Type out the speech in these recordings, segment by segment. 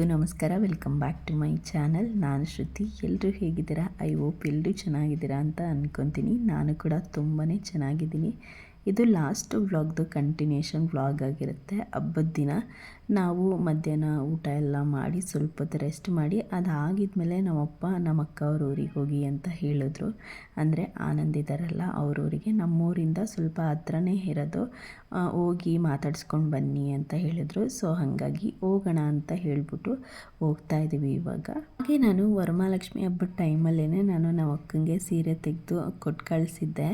ಎಲ್ರಿಗೂ ನಮಸ್ಕಾರ. Welcome back to my channel. ನಾನು ಶ್ರುತಿ. ಎಲ್ಲರೂ ಹೇಗಿದ್ದೀರಾ? ಐ ಹೋಪ್ ಎಲ್ಲರೂ ಚೆನ್ನಾಗಿದ್ದೀರಾ ಅಂತ ಅಂದ್ಕೊತೀನಿ ನಾನು ಕೂಡ ತುಂಬಾ ಚೆನ್ನಾಗಿದ್ದೀನಿ. ಇದು ಲಾಸ್ಟ್ ವ್ಲಾಗ್ದು ಕಂಟಿನ್ಯೂಷನ್ ವ್ಲಾಗ್ ಆಗಿರುತ್ತೆ. ಹಬ್ಬದ ದಿನ ನಾವು ಮಧ್ಯಾಹ್ನ ಊಟ ಎಲ್ಲ ಮಾಡಿ ಸ್ವಲ್ಪ ಹೊತ್ತು ರೆಸ್ಟ್ ಮಾಡಿ, ಅದಾಗಿದ್ಮೇಲೆ ನಮ್ಮಪ್ಪ ನಮ್ಮ ಅಕ್ಕ ಅವ್ರ ಊರಿಗೆ ಹೋಗಿ ಅಂತ ಹೇಳಿದ್ರು. ಅಂದರೆ ಆನಂದಿದಾರಲ್ಲ ಅವ್ರ ಊರಿಗೆ. ನಮ್ಮೂರಿಂದ ಸ್ವಲ್ಪ ಹತ್ರನೇ ಇರೋದು. ಹೋಗಿ ಮಾತಾಡಿಸ್ಕೊಂಡು ಬನ್ನಿ ಅಂತ ಹೇಳಿದ್ರು. ಸೊ ಹಾಗಾಗಿ ಹೋಗೋಣ ಅಂತ ಹೇಳಿಬಿಟ್ಟು ಹೋಗ್ತಾ ಇದ್ದೀವಿ ಇವಾಗ. ಹಾಗೆ ನಾನು ವರಮಹಾಲಕ್ಷ್ಮಿ ಹಬ್ಬದ ಟೈಮಲ್ಲೇ ನಾನು ನಮ್ಮ ಅಕ್ಕಂಗೆ ಸೀರೆ ತೆಗೆದು ಕೊಟ್ಟು ಕಳಿಸಿದ್ದೆ.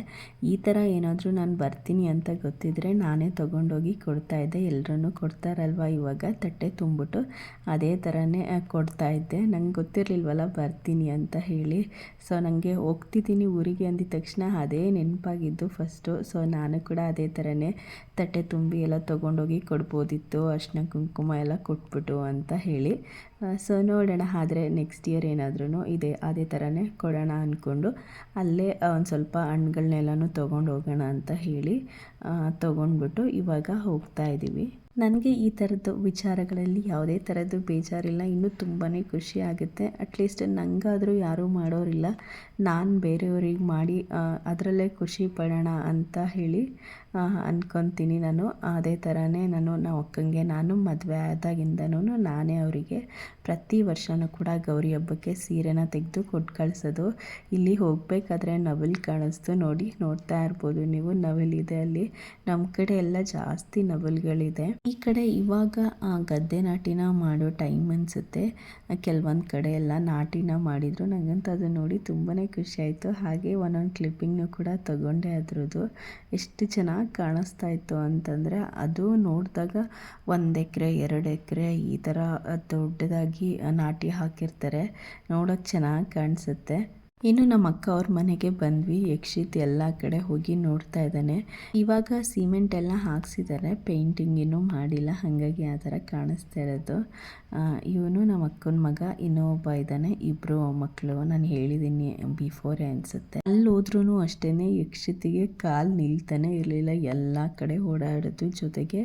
ಈ ಥರ ಏನಾದರೂ ನಾನು ಬರ್ತೀನಿ ಅಂತ ಗೊತ್ತಿದ್ರೆ ನಾನೇ ತೊಗೊಂಡೋಗಿ ಕೊಡ್ತಾ ಇದ್ದೆ. ಎಲ್ಲರೂ ಕೊಡ್ತಾರಲ್ವ ಇವಾಗ? ತಟ್ಟೆ ತುಂಬಿಟ್ಟು ಅದೇ ಥರನೇ ಕೊಡ್ತಾ ಇದ್ದೆ. ನಂಗೆ ಗೊತ್ತಿರಲಿಲ್ವಲ್ಲ, ಬರ್ತೀನಿ ಅಂತ ಹೇಳಿ. ಸೊ ನನಗೆ ಹೋಗ್ತಿದ್ದೀನಿ ಊರಿಗೆ ಅಂದಿದ ತಕ್ಷಣ ಅದೇ ನೆನಪಾಗಿದ್ದು ಫಸ್ಟು ಸೊ ನಾನು ಕೂಡ ಅದೇ ಥರನೇ ತಟ್ಟೆ ತುಂಬಿ ಎಲ್ಲ ತೊಗೊಂಡೋಗಿ ಕೊಡ್ಬೋದಿತ್ತು, ಅರ್ಶಿನ ಕುಂಕುಮ ಎಲ್ಲ ಕೊಟ್ಬಿಟ್ಟು ಅಂತ ಹೇಳಿ. ಸೊ ನೋಡೋಣ, ಆದರೆ ನೆಕ್ಸ್ಟ್ ಇಯರ್ ಏನಾದ್ರೂ ಇದೆ, ಅದೇ ಥರನೇ ಕೊಡೋಣ ಅಂದ್ಕೊಂಡು ಅಲ್ಲೇ ಒಂದು ಸ್ವಲ್ಪ ಹಣ್ಗಳನ್ನೆಲ್ಲನೂ ತೊಗೊಂಡು ಹೋಗೋಣ ಅಂತ ಹೇಳಿ ತೊಗೊಂಡ್ಬಿಟ್ಟು ಇವಾಗ ಹೋಗ್ತಾ ಇದ್ದೀವಿ ನನಗೆ ಈ ಥರದ್ದು ವಿಚಾರಗಳಲ್ಲಿ ಯಾವುದೇ ಥರದ್ದು ಬೇಜಾರಿಲ್ಲ, ಇನ್ನೂ ತುಂಬಾ ಖುಷಿ ಆಗುತ್ತೆ. ಅಟ್ಲೀಸ್ಟ್ ನನಗಾದರೂ ಯಾರೂ ಮಾಡೋರಿಲ್ಲ. ನಾನು ಬೇರೆಯವ್ರಿಗೆ ಮಾಡಿ ಅದರಲ್ಲೇ ಖುಷಿ ಪಡೋಣ ಅಂತ ಹೇಳಿ ಅಂದ್ಕೊತೀನಿ ನಾನು. ಅದೇ ಥರನೇ ನಾನು ನಮ್ಮ ಅಕ್ಕಂಗೆ ನಾನು ಮದುವೆ ಆದಾಗಿಂದನೂ ನಾನೇ ಅವರಿಗೆ ಪ್ರತಿ ವರ್ಷವೂ ಕೂಡ ಗೌರಿ ಹಬ್ಬಕ್ಕೆ ಸೀರೆನ ತೆಗೆದು ಕೊಟ್ಟು ಕಳಿಸೋದು. ಇಲ್ಲಿ ಹೋಗಬೇಕಾದ್ರೆ ನವಿಲು ಕಾಣಿಸ್ತು ನೋಡಿ, ನೋಡ್ತಾ ಇರ್ಬೋದು ನೀವು. ನವಿಲಿದೆ ಅಲ್ಲಿ. ನಮ್ಮ ಕಡೆ ಎಲ್ಲ ಜಾಸ್ತಿ ನವಿಲುಗಳಿದೆ. ಈ ಕಡೆ ಇವಾಗ ಗದ್ದೆ ನಾಟಿನ ಮಾಡೋ ಟೈಮ್ ಅನಿಸುತ್ತೆ. ಕೆಲವೊಂದು ಕಡೆ ಎಲ್ಲ ನಾಟಿನ ಮಾಡಿದರು. ನನಗಂತೂ ಅದು ನೋಡಿ ತುಂಬಾ ಖುಷಿಯಾಯಿತು ಹಾಗೆ ಒಂದೊಂದು ಕ್ಲಿಪ್ಪಿಂಗ್ನು ಕೂಡ ತಗೊಂಡೆ ಅದ್ರದ್ದು. ಎಷ್ಟು ಚೆನ್ನಾಗಿ ಕಾಣಿಸ್ತಾ ಇತ್ತು ಅಂತಂದರೆ ಅದು ನೋಡಿದಾಗ ಒಂದು ಎಕರೆ, ಎರಡು ಎಕರೆ ಈ ಥರ ದೊಡ್ಡದಾಗಿ ನಾಟಿ ಹಾಕಿರ್ತಾರೆ. ನೋಡೋಕೆ ಚೆನ್ನಾಗಿ ಕಾಣಿಸುತ್ತೆ. ಇನ್ನು ನಮ್ಮ ಅಕ್ಕ ಅವ್ರ ಮನೆಗೆ ಬಂದ್ವಿ, ಯಕ್ಷಿತ್ ಎಲ್ಲ ಕಡೆ ಹೋಗಿ ನೋಡ್ತಾ ಇದ್ದಾನೆ. ಇವಾಗ ಸಿಮೆಂಟ್ ಎಲ್ಲ ಹಾಕ್ಸಿದ್ದಾರೆ, ಪೇಂಟಿಂಗ್ ಇನ್ನೂ ಮಾಡಿಲ್ಲ, ಹಾಗಾಗಿ ಆ ಥರ ಕಾಣಿಸ್ತಾ ಇರೋದು. ಇವನು ನಮ್ಮ ಅಕ್ಕನ ಮಗ ಇನ್ನೊಬ್ಬ ಇದ್ದಾನೆ ಇಬ್ಬರು ಮಕ್ಕಳು, ನಾನು ಹೇಳಿದ್ದೀನಿ ಬಿಫೋರೇ ಅನಿಸುತ್ತೆ. ಅಲ್ಲಿ ಹೋದ್ರೂ ಅಷ್ಟೇ ಯಕ್ಷಿತಿಗೆ ಕಾಲು ನಿಲ್ತಾನೆ ಇರಲಿಲ್ಲ, ಎಲ್ಲ ಕಡೆ ಓಡಾಡೋದು ಜೊತೆಗೆ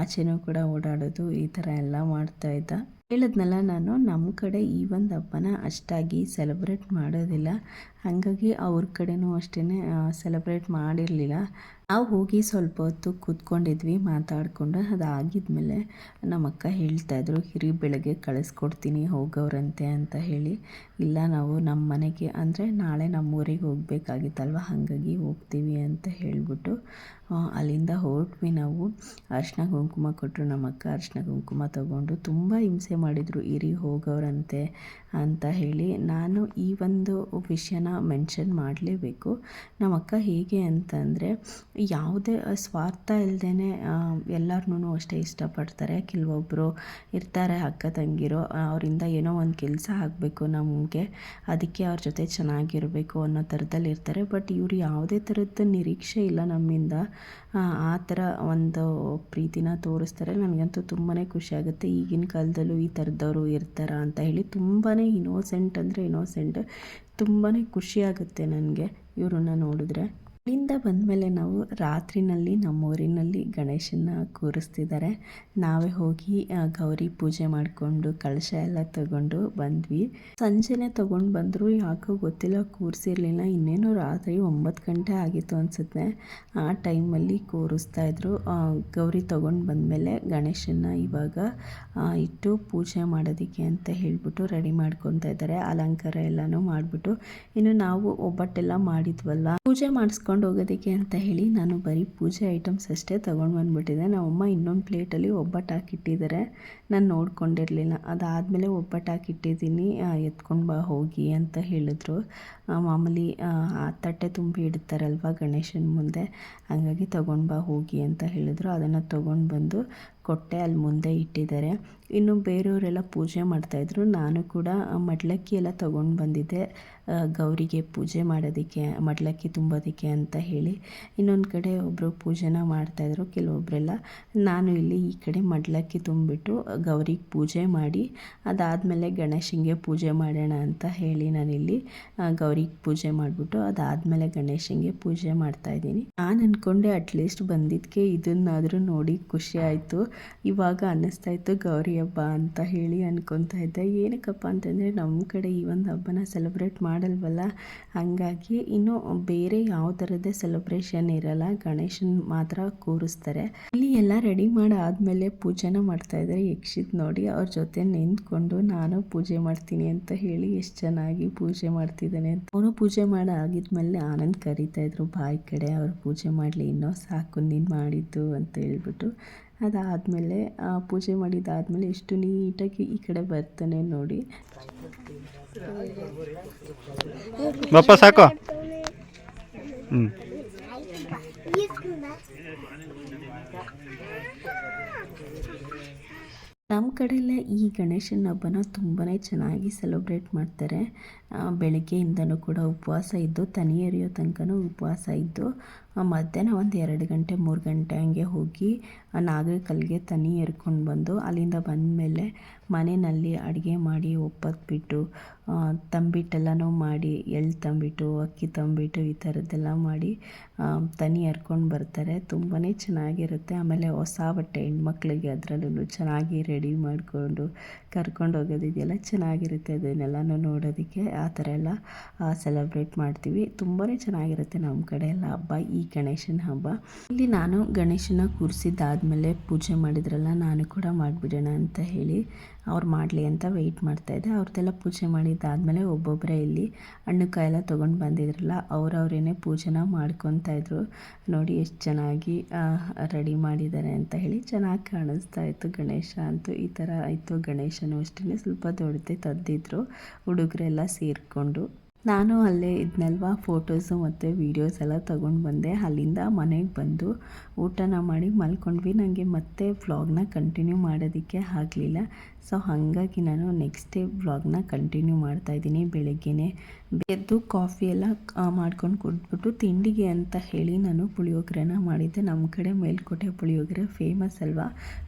ಆಚೆನೂ ಕೂಡ ಓಡಾಡೋದು ಈ ಥರ ಎಲ್ಲ ಮಾಡ್ತಾ ಇದ್ದ. ಹೇಳಿದ್ನಲ್ಲ ನಾನು ನಮ್ಮ ಕಡೆ ಈ ಒಂದು ಹಬ್ಬನ ಅಷ್ಟಾಗಿ ಸೆಲೆಬ್ರೇಟ್ ಮಾಡೋದಿಲ್ಲ. ಹಾಗಾಗಿ ಅವ್ರ ಕಡೆನೂ ಅಷ್ಟೇ ಸೆಲೆಬ್ರೇಟ್ ಮಾಡಿರಲಿಲ್ಲ. ನಾವು ಹೋಗಿ ಸ್ವಲ್ಪ ಹೊತ್ತು ಕೂತ್ಕೊಂಡಿದ್ವಿ, ಮಾತಾಡಿಕೊಂಡು ಅದಾಗಿದ್ಮೇಲೆ ನಮ್ಮ ಅಕ್ಕ ಹೇಳ್ತಾಯಿದ್ರು ಹಿರಿ ಬೆಳಗ್ಗೆ ಕಳಿಸ್ಕೊಡ್ತೀನಿ ಹೋಗೋರಂತೆ ಅಂತ ಹೇಳಿ. ಇಲ್ಲ ನಾವು ನಮ್ಮ ಮನೆಗೆ, ಅಂದರೆ ನಾಳೆ ನಮ್ಮ ಊರಿಗೆ ಹೋಗಬೇಕಾಗಿತ್ತಲ್ವ? ಹಾಗಾಗಿ ಹೋಗ್ತೀವಿ ಅಂತ ಹೇಳಿಬಿಟ್ಟು ಅಲ್ಲಿಂದ ಹೊರಟ್ವಿ ನಾವು. ಅರಿಶಿನ ಕುಂಕುಮ ಕೊಟ್ಟರು ನಮ್ಮ ಅಕ್ಕ ಅರಿಶಿನ ಕುಂಕುಮ ತಗೊಂಡು ತುಂಬ ಹಿಂಸೆ ಮಾಡಿದರು, ಇರಿ ಹೋಗೋರಂತೆ ಅಂತ ಹೇಳಿ. ನಾನು ಈ ಒಂದು ವಿಷಯನ ಮೆನ್ಷನ್ ಮಾಡಲೇಬೇಕು. ನಮ್ಮ ಅಕ್ಕ ಹೇಗೆ ಅಂತಂದರೆ, ಯಾವುದೇ ಸ್ವಾರ್ಥ ಇಲ್ಲದೇ ಎಲ್ಲರನ್ನೂ ಅಷ್ಟೇ ಇಷ್ಟಪಡ್ತಾರೆ. ಕೆಲವೊಬ್ಬರು ಇರ್ತಾರೆ ಅಕ್ಕ ತಂಗಿರು, ಅವರಿಂದ ಏನೋ ಒಂದು ಕೆಲಸ ಆಗಬೇಕು ನಮಗೆ. ಅದಕ್ಕೆ ಅವ್ರ ಜೊತೆ ಚೆನ್ನಾಗಿರಬೇಕು ಅನ್ನೋ ಥರದಲ್ಲಿ ಇರ್ತಾರೆ. ಬಟ್ ಇವರು ಯಾವುದೇ ಥರದ ನಿರೀಕ್ಷೆ ಇಲ್ಲ ನಮ್ಮಿಂದ. ಆ, ಥರ ಒಂದು ಪ್ರೀತಿನ ತೋರಿಸ್ತಾರೆ. ನನಗಂತೂ ತುಂಬಾ ಖುಷಿ ಆಗುತ್ತೆ. ಈಗಿನ ಕಾಲದಲ್ಲೂ ಈ ಥರದವರು ಇರ್ತಾರ ಅಂತ ಹೇಳಿ ತುಂಬಾ ಇನೋಸೆಂಟ್ ಅಂದರೆ ಇನೋಸೆಂಟ್ ತುಂಬಾ ಖುಷಿಯಾಗುತ್ತೆ ನನಗೆ ಇವ್ರನ್ನ ನೋಡಿದ್ರೆ. ಅಲ್ಲಿಂದ ಬಂದಮೇಲೆ ನಾವು ರಾತ್ರಿನಲ್ಲಿ ನಮ್ಮ ಊರಿನಲ್ಲಿ ಗಣೇಶನ ಕೂರಿಸ್ತಿದ್ದಾರೆ ನಾವೇ ಹೋಗಿ ಗೌರಿ ಪೂಜೆ ಮಾಡಿಕೊಂಡು ಕಳಶ ಎಲ್ಲ ತಗೊಂಡು ಬಂದ್ವಿ. ಸಂಜೆನೆ ತಗೊಂಡು ಬಂದರು, ಯಾಕೋ ಗೊತ್ತಿಲ್ಲ, ಕೂರಿಸಿರ್ಲಿಲ್ಲ. ಇನ್ನೇನು ರಾತ್ರಿ ಒಂಬತ್ತು ಗಂಟೆ ಆಗಿತ್ತು ಅನಿಸುತ್ತೆ. ಆ ಟೈಮಲ್ಲಿ ಕೂರಿಸ್ತಾ ಇದ್ರು. ಗೌರಿ ತಗೊಂಡು ಬಂದಮೇಲೆ ಗಣೇಶನ ಇವಾಗ ಇಟ್ಟು ಪೂಜೆ ಮಾಡೋದಕ್ಕೆ ಅಂತ ಹೇಳ್ಬಿಟ್ಟು ರೆಡಿ ಮಾಡ್ಕೊತಾ ಇದ್ದಾರೆ ಅಲಂಕಾರ ಎಲ್ಲನೂ ಮಾಡಿಬಿಟ್ಟು. ಇನ್ನು ನಾವು ಒಬ್ಬಟ್ಟೆಲ್ಲ ಮಾಡಿದ್ವಲ್ಲ, ಪೂಜೆ ಮಾಡಿಸ್ಕೊಂಡು ಹೋಗೋದಕ್ಕೆ ಅಂತ ಹೇಳಿ ನಾನು ಬರೀ ಪೂಜೆ ಐಟಮ್ಸ್ ಅಷ್ಟೇ ತೊಗೊಂಡು ಬಂದುಬಿಟ್ಟಿದ್ದೆ. ನಮ್ಮಮ್ಮ ಇನ್ನೊಂದು ಪ್ಲೇಟಲ್ಲಿ ಒಬ್ಬಟ್ಟು ಹಾಕಿಟ್ಟಿದ್ದಾರೆ. ನಾನು ನೋಡ್ಕೊಂಡಿರಲಿಲ್ಲ. ಅದಾದಮೇಲೆ ಒಬ್ಬಟ್ಟು ಹಾಕಿಟ್ಟಿದ್ದೀನಿ. ಎತ್ಕೊಂಡು ಬಾ, ಹೋಗಿ ಅಂತ ಹೇಳಿದ್ರು. ಮಾಮೂಲಿ ಆ ತಟ್ಟೆ ತುಂಬಿ ಇಡ್ತಾರಲ್ವ ಗಣೇಶನ ಮುಂದೆ. ಹಾಗಾಗಿ ತೊಗೊಂಡು ಬಾ, ಹೋಗಿ ಅಂತ ಹೇಳಿದ್ರು. ಅದನ್ನು ತೊಗೊಂಡು ಬಂದು ಕೊಟ್ಟೆ ಅಲ್ಲಿ ಮುಂದೆ ಇಟ್ಟಿದ್ದಾರೆ. ಇನ್ನು ಬೇರೆಯವರೆಲ್ಲ ಪೂಜೆ ಮಾಡ್ತಾಯಿದ್ರು ನಾನು ಕೂಡ ಮಡ್ಲಕ್ಕಿ ಎಲ್ಲ ತೊಗೊಂಡು ಬಂದಿದ್ದೆ ಗೌರಿಗೆ ಪೂಜೆ ಮಾಡೋದಕ್ಕೆ, ಮಡ್ಲಕ್ಕಿ ತುಂಬೋದಕ್ಕೆ ಅಂತ ಹೇಳಿ. ಇನ್ನೊಂದು ಕಡೆ ಒಬ್ಬರು ಪೂಜೆನ ಮಾಡ್ತಾಯಿದ್ರು ಕೆಲವೊಬ್ಬರೆಲ್ಲ ನಾನು ಇಲ್ಲಿ ಈ ಕಡೆ ಮಡ್ಲಕ್ಕಿ ತುಂಬಿಟ್ಟು ಗೌರಿಗೆ ಪೂಜೆ ಮಾಡಿ, ಅದಾದಮೇಲೆ ಗಣೇಶನಿಗೆ ಪೂಜೆ ಮಾಡೋಣ ಅಂತ ಹೇಳಿ ನಾನಿಲ್ಲಿ ಗೌರಿಗೆ ಪೂಜೆ ಮಾಡಿಬಿಟ್ಟು ಅದಾದಮೇಲೆ ಗಣೇಶನಿಗೆ ಪೂಜೆ ಮಾಡ್ತಾಯಿದ್ದೀನಿ ನಾನು ಅಂದ್ಕೊಂಡೆ ಅಟ್ಲೀಸ್ಟ್ ಬಂದಿದ್ದಕ್ಕೆ ಇದನ್ನಾದರೂ ನೋಡಿ ಖುಷಿ ಆಯಿತು. ಇವಾಗ ಅನ್ನಿಸ್ತಾ ಇತ್ತು, ಗೌರಿ ಹಬ್ಬ ಅಂತ ಹೇಳಿ ಅನ್ಕೊತಾ ಇದ್ದೆ. ಏನಕ್ಕಪ್ಪ ಅಂತಂದರೆ ನಮ್ಮ ಕಡೆ ಈ ಒಂದು ಹಬ್ಬನ ಸೆಲೆಬ್ರೇಟ್ ಮಾಡಲ್ವಲ್ಲ? ಹಾಗಾಗಿ ಇನ್ನೂ ಬೇರೆ ಯಾವ ಥರದ್ದೇ ಸೆಲೆಬ್ರೇಷನ್ ಇರಲ್ಲ, ಗಣೇಶನ್ ಮಾತ್ರ ಕೂರಿಸ್ತಾರೆ. ಇಲ್ಲಿ ಎಲ್ಲ ರೆಡಿ ಮಾಡಿ ಆದಮೇಲೆ ಪೂಜೆನ ಮಾಡ್ತಾ ಇದ್ದಾರೆ. ಯಕ್ಷಿತ್ ನೋಡಿ, ಅವ್ರ ಜೊತೆ ನಿಂತ್ಕೊಂಡು ನಾನು ಪೂಜೆ ಮಾಡ್ತೀನಿ ಅಂತ ಹೇಳಿ ಎಷ್ಟು ಚೆನ್ನಾಗಿ ಪೂಜೆ ಮಾಡ್ತಿದ್ದಾನೆ ಅಂತ. ಅವನು ಪೂಜೆ ಮಾಡಿ ಆಗಿದ್ಮೇಲೆ ಆನಂದ್ ಕರಿತಾ ಇದ್ರು. ಬಾಯಿ ಕಡೆ, ಅವ್ರು ಪೂಜೆ ಮಾಡಲಿ, ಇನ್ನೂ ಸಾಕು, ನೀನು ಮಾಡಿದ್ದು ಅಂತ ಹೇಳ್ಬಿಟ್ಟು ಅದಾದಮೇಲೆ ಪೂಜೆ ಮಾಡಿದ್ದಾದಮೇಲೆ ಎಷ್ಟು ನೀಟಾಗಿ ಈ ಕಡೆ ಬರ್ತಾನೆ ನೋಡಿ. ಸಾಕು. ಹ್ಞೂ ನಮ್ಮ ಕಡೆಯೆಲ್ಲ ಈ ಗಣೇಶನ ಹಬ್ಬನ ತುಂಬಾ ಚೆನ್ನಾಗಿ ಸೆಲೆಬ್ರೇಟ್ ಮಾಡ್ತಾರೆ. ಬೆಳಗ್ಗೆಯಿಂದನೂ ಕೂಡ ಉಪವಾಸ ಇದ್ದು, ತನಿ ಎರಿಯೋ ತನಕನೂ ಉಪವಾಸ ಇದ್ದು ಮಧ್ಯಾಹ್ನ ಒಂದು ಎರಡು ಗಂಟೆ, ಮೂರು ಗಂಟೆ ಹಂಗೆ ಹೋಗಿ ನಾಗರ ನಾಗರಕಲ್ಲಿಗೆ ತನಿ ಎರ್ಕೊಂಡು ಬಂದು ಅಲ್ಲಿಂದ ಬಂದಮೇಲೆ ಮನೆಯಲ್ಲಿ ಅಡುಗೆ ಮಾಡಿ ಒಪ್ಪತ್ಬಿಟ್ಟು ತಂಬಿಟ್ಟೆಲ್ಲನೂ ಮಾಡಿ, ಎಳ್ಳು ತಂಬಿಟ್ಟು, ಅಕ್ಕಿ ತಂಬಿಟ್ಟು ಈ ಥರದ್ದೆಲ್ಲ ಮಾಡಿ ತನಿ ಹರ್ಕೊಂಡು ಬರ್ತಾರೆ. ತುಂಬಾ ಚೆನ್ನಾಗಿರುತ್ತೆ. ಆಮೇಲೆ ಹೊಸ ಬಟ್ಟೆ ಹೆಣ್ಮಕ್ಳಿಗೆ ಅದರಲ್ಲೂ ಚೆನ್ನಾಗಿ ರೆಡಿ ಮಾಡಿಕೊಂಡು ಕರ್ಕೊಂಡು ಹೋಗೋದಿದೆಯಲ್ಲ ಚೆನ್ನಾಗಿರುತ್ತೆ ಅದನ್ನೆಲ್ಲನೂ ನೋಡೋದಕ್ಕೆ. ಆ ಥರ ಎಲ್ಲ ಸೆಲೆಬ್ರೇಟ್ ಮಾಡ್ತೀವಿ. ತುಂಬಾ ಚೆನ್ನಾಗಿರುತ್ತೆ ನಮ್ಮ ಕಡೆ ಎಲ್ಲ ಹಬ್ಬ, ಈ ಗಣೇಶನ ಹಬ್ಬ. ಇಲ್ಲಿ ನಾನು ಗಣೇಶನ ಕೂರಿಸಿದ್ದಾದ್ಮೇಲೆ ಪೂಜೆ ಮಾಡಿದ್ರಲ್ಲ, ನಾನು ಕೂಡ ಮಾಡಿಬಿಡೋಣ ಅಂತ ಹೇಳಿ ಅವ್ರು ಮಾಡಲಿ ಅಂತ ವೆಯ್ಟ್ ಮಾಡ್ತಾಯಿದ್ದೆ ಅವ್ರದ್ದೆಲ್ಲ ಪೂಜೆ ಮಾಡಿದ್ದಾದಮೇಲೆ ಒಬ್ಬೊಬ್ಬರೇ ಇಲ್ಲಿ ಹಣ್ಣು ಕಾಯೆಲ್ಲ ತೊಗೊಂಡು ಬಂದಿದ್ರಲ್ಲ, ಅವ್ರವ್ರೇನೆ ಪೂಜೆನ ಮಾಡ್ಕೊತಾ ಇದ್ರು. ನೋಡಿ ಎಷ್ಟು ಚೆನ್ನಾಗಿ ರೆಡಿ ಮಾಡಿದ್ದಾರೆ ಅಂತ ಹೇಳಿ ಚೆನ್ನಾಗಿ ಕಾಣಿಸ್ತಾ ಇತ್ತು ಗಣೇಶ ಅಂತೂ. ಈ ಥರ ಆಯಿತು ಗಣೇಶನೂ ಅಷ್ಟೇ ಸ್ವಲ್ಪ ದೊಡ್ಡದೇ ತದ್ದಿದ್ರು ಹುಡುಗರೆಲ್ಲ ಸೇರಿಕೊಂಡು. ನಾನು ಅಲ್ಲೇ ಇದ್ನಲ್ವ ಫೋಟೋಸು ಮತ್ತು ವೀಡಿಯೋಸ್ ಎಲ್ಲ ತೊಗೊಂಡು ಬಂದೆ. ಅಲ್ಲಿಂದ ಮನೆಗೆ ಬಂದು ಊಟನ ಮಾಡಿ ಮಲ್ಕೊಂಡ್ವಿ. ನನಗೆ ಮತ್ತೆ ವ್ಲಾಗ್ನ ಕಂಟಿನ್ಯೂ ಮಾಡೋದಕ್ಕೆ ಆಗಲಿಲ್ಲ. ಸೊ ಹಾಗಾಗಿ ನಾನು ನೆಕ್ಸ್ಟ್ ಡೇ ವ್ಲಾಗ್ನ ಕಂಟಿನ್ಯೂ ಮಾಡ್ತಾ ಇದ್ದೀನಿ ಬೆಳಗ್ಗೆನೇ. ಎದ್ದು ಕಾಫಿ ಎಲ್ಲ ಮಾಡ್ಕೊಂಡು ಕುಡಿದ್ಬಿಟ್ಟು ತಿಂಡಿಗೆ ಅಂತ ಹೇಳಿ ನಾನು ಪುಳಿಯೋಗರೆನ ಮಾಡಿದ್ದೆ. ನಮ್ಮ ಕಡೆ ಮೇಲ್ಕೋಟೆ ಪುಳಿಯೋಗರೆ ಫೇಮಸ್ ಅಲ್ವಾ?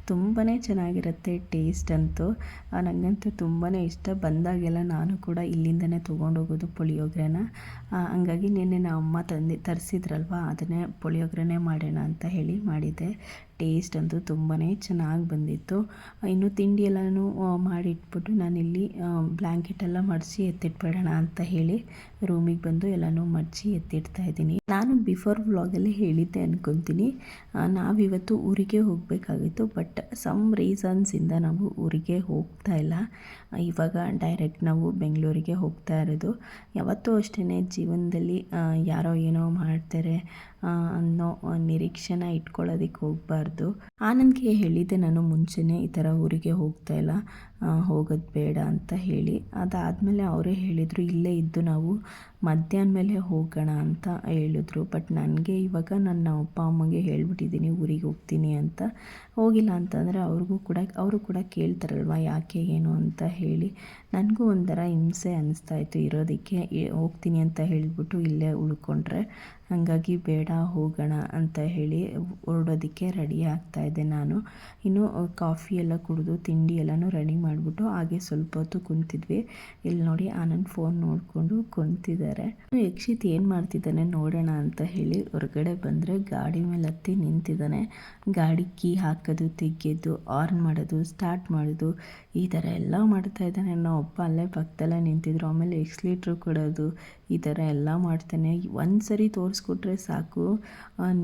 ತುಂಬಾ ಚೆನ್ನಾಗಿರುತ್ತೆ ಟೇಸ್ಟ್ ಅಂತೂ. ನನಗಂತೂ ತುಂಬಾ ಇಷ್ಟ. ಬಂದಾಗೆಲ್ಲ ನಾನು ಕೂಡ ಇಲ್ಲಿಂದನೇ ತೊಗೊಂಡೋಗೋದು ಪುಳಿಯೋಗರೆನ. ಹಂಗಾಗಿ ನಿನ್ನೆ ನಮ್ಮ ಅಮ್ಮ ತಂದು, ತರಿಸಿದ್ರಲ್ವಾ? ಅದನ್ನೇ ಪುಳಿಯೋಗರೆನೇ ಮಾಡೋಣ ಅಂತ ಹೇಳಿ ಮಾಡಿದ್ದೆ. ಟೇಸ್ಟ್ ಅಂತೂ ತುಂಬಾ ಚೆನ್ನಾಗಿ ಬಂದಿತ್ತು. ಇನ್ನು ತಿಂಡಿ ಎಲ್ಲನೂ ಮಾಡಿಟ್ಬಿಟ್ಟು ನಾನಿಲ್ಲಿ ಬ್ಲ್ಯಾಂಕೆಟ್ ಎಲ್ಲ ಮಡಿಸಿ ಎತ್ತಿಟ್ಬಿಡೋಣ ಅಂತ ಹೇಳಿ ರೂಮಿಗೆ ಬಂದು ಎಲ್ಲನೂ ಮಡಚಿ ಎತ್ತಿಡ್ತಾ ಇದ್ದೀನಿ. ನಾನು ಬಿಫೋರ್ ವ್ಲಾಗಲ್ಲಿ ಹೇಳಿದ್ದೆ ಅಂದ್ಕೊತೀನಿ ನಾವಿವತ್ತು ಊರಿಗೆ ಹೋಗಬೇಕಾಗಿತ್ತು, ಬಟ್ ಸಮ್ ರೀಸನ್ಸಿಂದ ನಾವು ಊರಿಗೆ ಹೋಗ್ತಾ ಇಲ್ಲ. ಇವಾಗ ಡೈರೆಕ್ಟ್ ನಾವು ಬೆಂಗಳೂರಿಗೆ ಹೋಗ್ತಾ ಇರೋದು. ಯಾವತ್ತೂ ಅಷ್ಟೇ ಜೀವನದಲ್ಲಿ ಯಾರೋ ಏನೋ ಮಾಡ್ತಾರೆ ಅನ್ನೋ ನಿರೀಕ್ಷೆನ ಇಟ್ಕೊಳ್ಳೋದಕ್ಕೆ ಹೋಗಬಾರ್ದು. ಆನಂದ್ಗೆ ಹೇಳಿದ್ದೆ ನಾನು ಮುಂಚೆನೇ ಈ ಥರ ಊರಿಗೆ ಹೋಗ್ತಾ ಇಲ್ಲ ಹೋಗೋದು ಬೇಡ ಅಂತ ಹೇಳಿ. ಅದಾದಮೇಲೆ ಅವರೇ ಹೇಳಿದರು, ಇಲ್ಲೇ ಇದ್ದು ನಾವು ಮಧ್ಯಾಹ್ನ ಮೇಲೆ ಹೋಗೋಣ ಅಂತ ಹೇಳಿದ್ರು. ಬಟ್ ನನಗೆ ಇವಾಗ ನನ್ನ ಅಪ್ಪ ಅಮ್ಮಗೆ ಹೇಳಿಬಿಟ್ಟಿದ್ದೀನಿ, ಊರಿಗೆ ಹೋಗ್ತೀನಿ ಅಂತ. ಹೋಗಿಲ್ಲ ಅಂತಂದರೆ ಅವ್ರಿಗೂ ಕೂಡ, ಅವರು ಕೂಡ ಕೇಳ್ತಾರಲ್ವ ಯಾಕೆ ಏನು ಅಂತ ಹೇಳಿ. ನನಗೂ ಒಂಥರ ಹಿಂಸೆ ಅನ್ನಿಸ್ತಾ ಇತ್ತು ಇರೋದಕ್ಕೆ. ಹೋಗ್ತೀನಿ ಅಂತ ಹೇಳಿಬಿಟ್ಟು ಇಲ್ಲೇ ಉಳ್ಕೊಂಡ್ರೆ. ಹಾಗಾಗಿ ಬೇಡ, ಹೋಗೋಣ ಅಂತ ಹೇಳಿ ಹೊರಡೋದಕ್ಕೆ ರೆಡಿ ಆಗ್ತಾ ಇದ್ದೆ ನಾನು. ಇನ್ನು ಕಾಫಿ ಎಲ್ಲ ಕುಡಿದು, ತಿಂಡಿ ಎಲ್ಲನೂ ರೆಡಿ ಮಾಡಿಬಿಟ್ಟು ಹಾಗೆ ಸ್ವಲ್ಪ ಹೊತ್ತು ಕುಂತಿದ್ವಿ. ಇಲ್ಲಿ ನೋಡಿ ಆನಂದ್ ಫೋನ್ ನೋಡಿಕೊಂಡು ಕುಂತಿದ್ದಾರೆ ಯಕ್ಷಿತ್ ಏನು ಮಾಡ್ತಿದ್ದಾನೆ ನೋಡೋಣ ಅಂತ ಹೇಳಿ ಹೊರಗಡೆ ಬಂದರೆ ಗಾಡಿ ಮೇಲೆ ಹತ್ತಿ ನಿಂತಿದ್ದಾನೆ. ಗಾಡಿ ಕೀ ಹಾಕೋದು ತೆಗೆಯೋದು ಆನ್ ಮಾಡೋದು ಸ್ಟಾರ್ಟ್ ಮಾಡೋದು, ಈ ಥರ ಎಲ್ಲ ಮಾಡ್ತಾ ಇದ್ದಾನೆ. ನಾವು ಅಪ್ಪ ಅಲ್ಲೇ ಪಕ್ಕದಲ್ಲೇ ನಿಂತಿದ್ರು. ಆಮೇಲೆ ಎಕ್ಸ್ಲೀಟ್ರು ಕೊಡೋದು ಈ ಥರ ಎಲ್ಲ ಮಾಡ್ತಾನೆ. ಒಂದು ಸರಿ ತೋರಿಸ್ಕೊಟ್ರೆ ಸಾಕು.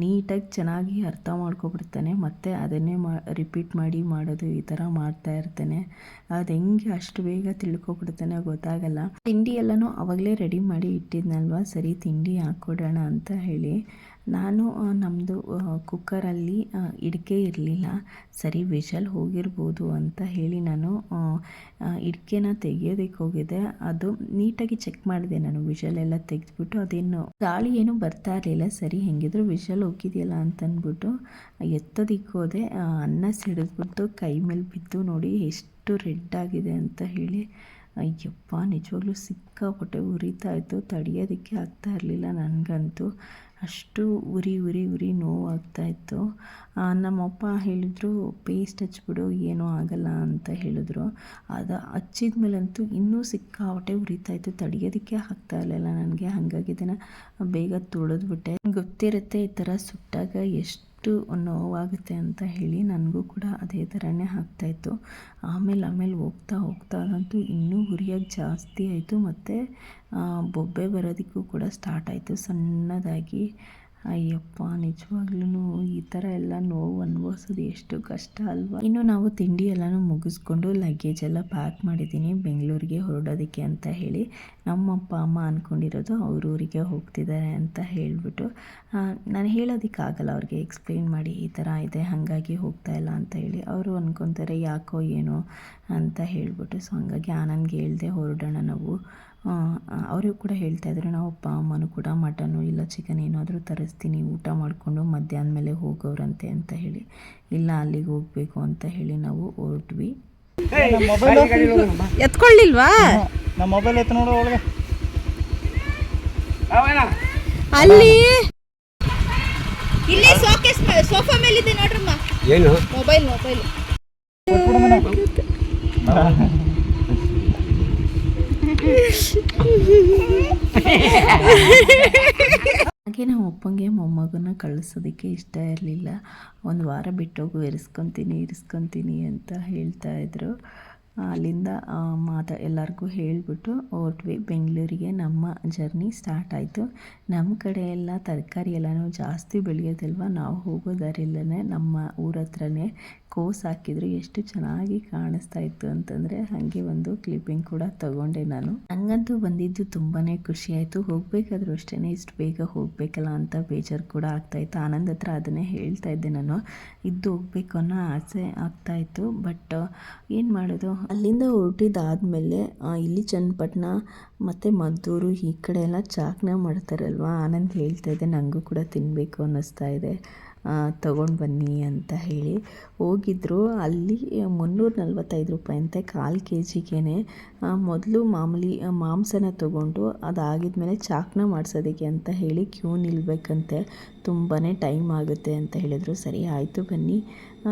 ನೀಟಾಗಿ ಚೆನ್ನಾಗಿ ಅರ್ಥ ಮಾಡ್ಕೊಬಿಡ್ತಾನೆ. ಮತ್ತು ಅದನ್ನೇ ಮಾ ರಿಪೀಟ್ ಮಾಡಿ ಮಾಡೋದು ಈ ಥರ ಮಾಡ್ತಾ ಇರ್ತಾನೆ. ಅದು ಹೆಂಗೆ ಅಷ್ಟು ಬೇಗ ತಿಳ್ಕೊಬಿಡ್ತಾನೆ ಗೊತ್ತಾಗಲ್ಲ. ತಿಂಡಿ ಎಲ್ಲನೂ ಅವಾಗಲೇ ರೆಡಿ ಮಾಡಿ ಇಟ್ಟಿದ್ನಲ್ವ? ಸರಿ, ತಿಂಡಿ ಹಾಕ್ಕೊಡೋಣ ಅಂತ ಹೇಳಿ. ನಾನು ನಮ್ಮದು ಕುಕ್ಕರಲ್ಲಿ ಇಡಿಕೆ ಇರಲಿಲ್ಲ. ಸರಿ ವಿಷಲ್ ಹೋಗಿರ್ಬೋದು ಅಂತ ಹೇಳಿ ನಾನು ಇಡಿಕೆನ ತೆಗೆಯೋದಕ್ಕೆ ಹೋಗಿದ್ದೆ. ಅದು ನೀಟಾಗಿ ಚೆಕ್ ಮಾಡಿದೆ ನಾನು ವಿಷಲ್ ಎಲ್ಲ ತೆಗೆದುಬಿಟ್ಟು ಅದೇನು ಗಾಳಿ ಏನು ಬರ್ತಾ ಇರಲಿಲ್ಲ. ಸರಿ ಹೆಂಗಿದ್ರು ವಿಷಲ್ ಹೋಗಿದೆಯಲ್ಲ ಅಂತ ಅಂದ್ಬಿಟ್ಟು ಎತ್ತೋದಿಕ್ಕೆ ಹೋದೆ. ಆ, ಅನ್ನ ಸಿಡಿದ್ಬಿಟ್ಟು ಕೈ ಮೇಲೆ ಬಿದ್ದು ನೋಡಿ ಎಷ್ಟು ರೆಡ್ ಆಗಿದೆ ಅಂತ ಹೇಳಿ ಅಯ್ಯಪ್ಪ ನಿಜವಾಗ್ಲೂ ಸಿಕ್ಕಾಪಟ್ಟೆ ಉರಿತಾ ಇತ್ತು. ತಡೆಯೋದಕ್ಕೆ ಆಗ್ತಾ ಇರಲಿಲ್ಲ ನನಗಂತೂ. ಅಷ್ಟು ಉರಿ ಉರಿ ಉರಿ ನೋವಾಗ್ತಾ ಇತ್ತು. ಆ, ನಮ್ಮಪ್ಪ ಹೇಳಿದ್ರು ಪೇಸ್ಟ್ ಹಚ್ಬಿಡು ಏನೂ ಆಗಲ್ಲ ಅಂತ ಹೇಳಿದ್ರು. ಅದು ಹಚ್ಚಿದ ಮೇಲಂತೂ ಇನ್ನೂ ಉರಿತಾ ಇತ್ತು. ತಡೆಯೋದಕ್ಕೆ ಆಗ್ತಾ ಇರಲಿಲ್ಲ. ನನಗೆ ಹಾಗಾಗಿ ಇದನ್ನು ಬೇಗ ತುಳಿದ್ಬಿಟ್ಟೆ. ಗೊತ್ತಿರುತ್ತೆ ಈ ಥರ ಸುಟ್ಟಾಗ ಎಷ್ಟು ಎಷ್ಟು ನೋವಾಗುತ್ತೆ ಅಂತ ಹೇಳಿ ನನಗೂ ಕೂಡ ಅದೇ ಥರನೇ ಆಗ್ತಾಯಿತ್ತು. ಆಮೇಲೆ ಆಮೇಲೆ ಹೋಗ್ತಾ ಹೋಗ್ತಾ ಅದಂತೂ ಇನ್ನೂ ಉರಿಯಾಗಿ ಜಾಸ್ತಿ ಆಯಿತು. ಮತ್ತು ಬೊಬ್ಬೆ ಬರೋದಕ್ಕೂ ಕೂಡ ಸ್ಟಾರ್ಟ್ ಆಯಿತು ಸಣ್ಣದಾಗಿ. ಅಯ್ಯಪ್ಪ ನಿಜವಾಗ್ಲೂ ಈ ಥರ ಎಲ್ಲ ನೋವು ಅನುಭವಿಸೋದು ಎಷ್ಟು ಕಷ್ಟ ಅಲ್ವಾ? ಇನ್ನು ನಾವು ತಿಂಡಿ ಎಲ್ಲಾನು ಮುಗಿಸ್ಕೊಂಡು ಲಗೇಜ್ ಎಲ್ಲ ಪ್ಯಾಕ್ ಮಾಡಿದ್ದೀನಿ, ಬೆಂಗಳೂರಿಗೆ ಹೊರಡೋದಕ್ಕೆ ಅಂತ ಹೇಳಿ. ನಮ್ಮ ಅಪ್ಪ ಅಮ್ಮ ಅಂದ್ಕೊಂಡಿರೋದು ಅವ್ರೂರಿಗೆ ಹೋಗ್ತಿದ್ದಾರೆ ಅಂತ ಹೇಳಿಬಿಟ್ಟು. ನಾನು ಹೇಳೋದಕ್ಕಾಗಲ್ಲ, ಅವ್ರಿಗೆ ಎಕ್ಸ್ಪ್ಲೇನ್ ಮಾಡಿ ಈ ಥರ ಇದೆ, ಹಾಗಾಗಿ ಹೋಗ್ತಾ ಇಲ್ಲ ಅಂತ ಹೇಳಿ. ಅವರು ಅಂದ್ಕೊತಾರೆ ಯಾಕೋ ಏನೋ ಅಂತ ಹೇಳಿಬಿಟ್ಟು. ಸೊ ಹಂಗಾಗಿ ಆನಂದ್ಗೆ ಹೇಳ್ದೆ, ಹೊರಡೋಣ ನಾವು. ಅವರು ಕೂಡ ಹೇಳ್ತಾ ಇದ್ರು ನಾವು ಅಪ್ಪ ಅಮ್ಮನೂ ಕೂಡ ಮಟನ್ನು ಇಲ್ಲ ಚಿಕನ್ ಏನಾದರೂ ತರಿಸ್ತೀನಿ ಊಟ ಮಾಡಿಕೊಂಡು ಮಧ್ಯಾಹ್ನ ಮೇಲೆ ಹೋಗೋರಂತೆ ಅಂತ ಹೇಳಿ ಇಲ್ಲ ಅಲ್ಲಿಗೆ ಹೋಗಬೇಕು ಅಂತ ಹೇಳಿ ನಾವು ಹೊರಟ್ವಿ. ನಮ್ಮ ಮೊಬೈಲ್ ಎತ್ಕೊಳ್ಳಿಲ್ವಾ? ನಮ್ಮ ಮೊಬೈಲ್ ಎತ್ತು ನೋಡು ಒಳಗೆ. ಅಲ್ಲಿ ಇಲ್ಲಿ ಸೋಕೇಸ್ ಸೋಫಾ ಮೇಲಿದೆ ನೋಡ್ರಮ್ಮ. ಏನು? ಮೊಬೈಲ್ ಮೊಬೈಲ್ ಹಾಗೆ ನಮ್ಮ ಅಪ್ಪಂಗೆ ಮೊಮ್ಮಗನ ಕಳಿಸೋದಕ್ಕೆ ಇಷ್ಟ ಇರಲಿಲ್ಲ. ಒಂದು ವಾರ ಬಿಟ್ಟೋಗು, ಇರಿಸ್ಕೊತೀನಿ ಇರಿಸ್ಕೊತೀನಿ ಅಂತ ಹೇಳ್ತಾ ಇದ್ರು. ಅಲ್ಲಿಂದ ಮಾತಾ ಎಲ್ಲರಿಗೂ ಹೇಳಿಬಿಟ್ಟು ಹೊರಟ್ವಿ ಬೆಂಗಳೂರಿಗೆ ನಮ್ಮ ಜರ್ನಿ ಸ್ಟಾರ್ಟ್ ಆಯಿತು. ನಮ್ಮ ಕಡೆ ಎಲ್ಲ ತರಕಾರಿ ಎಲ್ಲನೂ ಜಾಸ್ತಿ ಬೆಳೆಯೋದಿಲ್ವ? ನಾವು ಹೋಗೋ ದಾರಿಯಲ್ಲೇ ನಮ್ಮ ಊರ ಹತ್ರನೇ ಕೋಸ್ ಹಾಕಿದ್ರು ಎಷ್ಟು ಚೆನ್ನಾಗಿ ಕಾಣಿಸ್ತಾ ಇತ್ತು ಅಂತಂದರೆ ಹಾಗೆ ಒಂದು ಕ್ಲಿಪ್ಪಿಂಗ್ ಕೂಡ ತಗೊಂಡೆ ನಾನು. ನನಗಂತೂ ಬಂದಿದ್ದು ತುಂಬಾ ಖುಷಿ ಆಯಿತು. ಹೋಗಬೇಕಾದ್ರೂ ಅಷ್ಟೇ ಇಷ್ಟು ಬೇಗ ಹೋಗಬೇಕಲ್ಲ ಅಂತ ಬೇಜಾರು ಕೂಡ ಆಗ್ತಾಯಿತ್ತು ಆನಂದ್ ಹತ್ರ ಅದನ್ನೇ ಹೇಳ್ತಾ ಇದ್ದೆ ನಾನು. ಇದ್ದು ಹೋಗ್ಬೇಕು ಅನ್ನೋ ಆಸೆ ಆಗ್ತಾಯಿತ್ತು ಬಟ್ ಏನು ಮಾಡೋದು? ಅಲ್ಲಿಂದ ಹೊರಟಿದ್ದಾದಮೇಲೆ ಇಲ್ಲಿ ಚನ್ನಪಟ್ಟಣ, ಮತ್ತು ಮದ್ದೂರು ಈ ಕಡೆ ಎಲ್ಲ ಚಾಕ್ನ ಮಾಡ್ತಾರಲ್ವ? ಆನಂದ್ ಹೇಳ್ತಾ ಇದ್ದೆ ನನಗೂ ಕೂಡ ತಿನ್ನಬೇಕು ಅನ್ನಿಸ್ತಾ ಇದೆ. ತೊಗೊಂಡು ಬನ್ನಿ ಅಂತ ಹೇಳಿ ಹೋಗಿದ್ರು. ಅಲ್ಲಿ ಮುನ್ನೂರ ನಲ್ವತ್ತೈದು ರೂಪಾಯಿ ಅಂತೆ ಕಾಲು ಕೆ ಜಿಗೇ ಮೊದಲು ಮಾಮೂಲಿ ಮಾಂಸನ ತೊಗೊಂಡು ಅದಾಗಿದ್ಮೇಲೆ ಚಾಕ್ನ ಮಾಡಿಸೋದಕ್ಕೆ ಅಂತ ಹೇಳಿ ಕ್ಯೂ ನಿಲ್ಬೇಕಂತೆ. ತುಂಬಾ ಟೈಮ್ ಆಗುತ್ತೆ ಅಂತ ಹೇಳಿದರು. ಸರಿ, ಆಯಿತು ಬನ್ನಿ.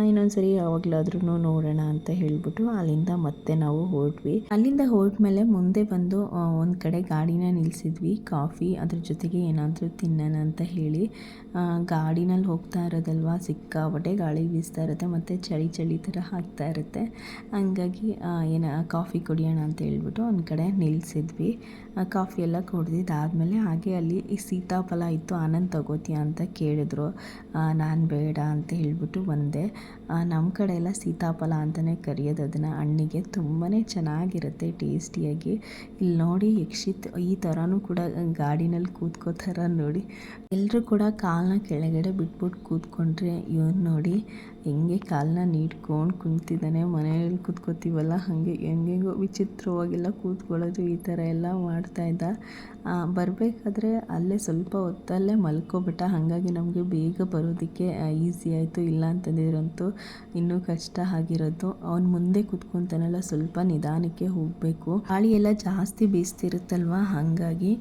ಇನ್ನೊಂದು ಸರಿ ಯಾವಾಗಲಾದ್ರೂ ನೋಡೋಣ ಅಂತ ಹೇಳಿಬಿಟ್ಟು ಅಲ್ಲಿಂದ ಮತ್ತೆ ನಾವು ಹೊರಟ್ವಿ ಅಲ್ಲಿಂದ ಹೊರಟ್ಮೇಲೆ ಮುಂದೆ ಬಂದು ಒಂದು ಕಡೆ ಗಾಡಿನ ನಿಲ್ಲಿಸಿದ್ವಿ ಕಾಫಿ, ಅದ್ರ ಜೊತೆಗೆ ಏನಾದರೂ ತಿನ್ನೋಣ ಅಂತ ಹೇಳಿ. ಗಾಡಿನಲ್ಲಿ ಹೋಗ್ತಾ ಇರೋದಲ್ವಾ? ಸಿಕ್ಕಾಪಟ್ಟೆ ಗಾಳಿ ಬೀಸ್ತಾ ಇರುತ್ತೆ, ಮತ್ತು ಚಳಿ ಚಳಿ ಥರ ಆಗ್ತಾ ಇರುತ್ತೆ. ಹಂಗಾಗಿ ಏನು, ಕಾಫಿ ಕುಡಿಯೋಣ ಅಂತ ಹೇಳ್ಬಿಟ್ಟು ಒಂದು ಕಡೆ ನಿಲ್ಲಿಸಿದ್ವಿ ಕಾಫಿ ಎಲ್ಲ ಕುಡ್ದಿದ್ದಾದಮೇಲೆ ಹಾಗೆ ಅಲ್ಲಿ ಈ ಸೀತಾಫಲ ಇತ್ತು, ಆನಂದ್ ತಗೋತೀಯ ಅಂತ ಕೇಳಿದ್ರು. ನಾನು ಬೇಡ ಅಂತ ಹೇಳ್ಬಿಟ್ಟು ಬಂದೆ. ನಮ್ಮ ಕಡೆ ಎಲ್ಲ ಸೀತಾಫಲ ಅಂತಲೇ ಕರೆಯೋದು ಅದನ್ನು. ಹಣ್ಣಿಗೆ ತುಂಬಾ ಚೆನ್ನಾಗಿರುತ್ತೆ, ಟೇಸ್ಟಿಯಾಗಿ. ಇಲ್ಲಿ ನೋಡಿ ಯಕ್ಷಿತ್ ಈ ಥರನೂ ಕೂಡ ಗಾಡಿನಲ್ಲಿ ಕೂತ್ಕೋತಾರ ನೋಡಿ. ಎಲ್ಲರೂ ಕೂಡ ಕಾಲನ್ನ ಕೆಳಗಡೆ ಬಿಟ್ಬಿಟ್ಟು ಕೂತ್ಕೊಂಡ್ರೆ, ಇವನು ನೋಡಿ ಹೆಂಗೆ ಕಾಲನ್ನ ನೀಡ್ಕೊಂಡು ಕುಂತಿದ್ದಾನೆ ಮನೆಯಲ್ಲಿ ಕೂತ್ಕೋತೀವಲ್ಲ, ಹಾಗೆ ಹೆಂಗೆಂಗೋ ವಿಚಿತ್ರವಾಗೆಲ್ಲ ಕೂತ್ಕೊಳ್ಳೋದು ಈ ಥರ ಎಲ್ಲ ಮಾಡ್ತಾಯಿದ್ದ ಬರಬೇಕಾದ್ರೆ ಅಲ್ಲೇ ಸ್ವಲ್ಪ ಹೊತ್ತಲ್ಲೇ ಮಲ್ಕೋಬಿಟ್ಟ. ಹಾಗಾಗಿ ನಮಗೆ ಬೇಗ ಬರೋದಕ್ಕೆ ಈಸಿ ಆಯಿತು. ಇಲ್ಲ ಅಂತಂದಿರಂತೂ ಇನ್ನೂ ಕಷ್ಟ ಆಗಿರೋದು. ಅವ್ನು ಮುಂದೆ ಕೂತ್ಕೊತಾನಲ್ಲ, ಸ್ವಲ್ಪ ನಿಧಾನಕ್ಕೆ ಹೋಗಬೇಕು. ಗಾಳಿ ಎಲ್ಲ ಜಾಸ್ತಿ ಬೀಸ್ತಿರುತ್ತಲ್ವ? ಹಾಗಾಗಿ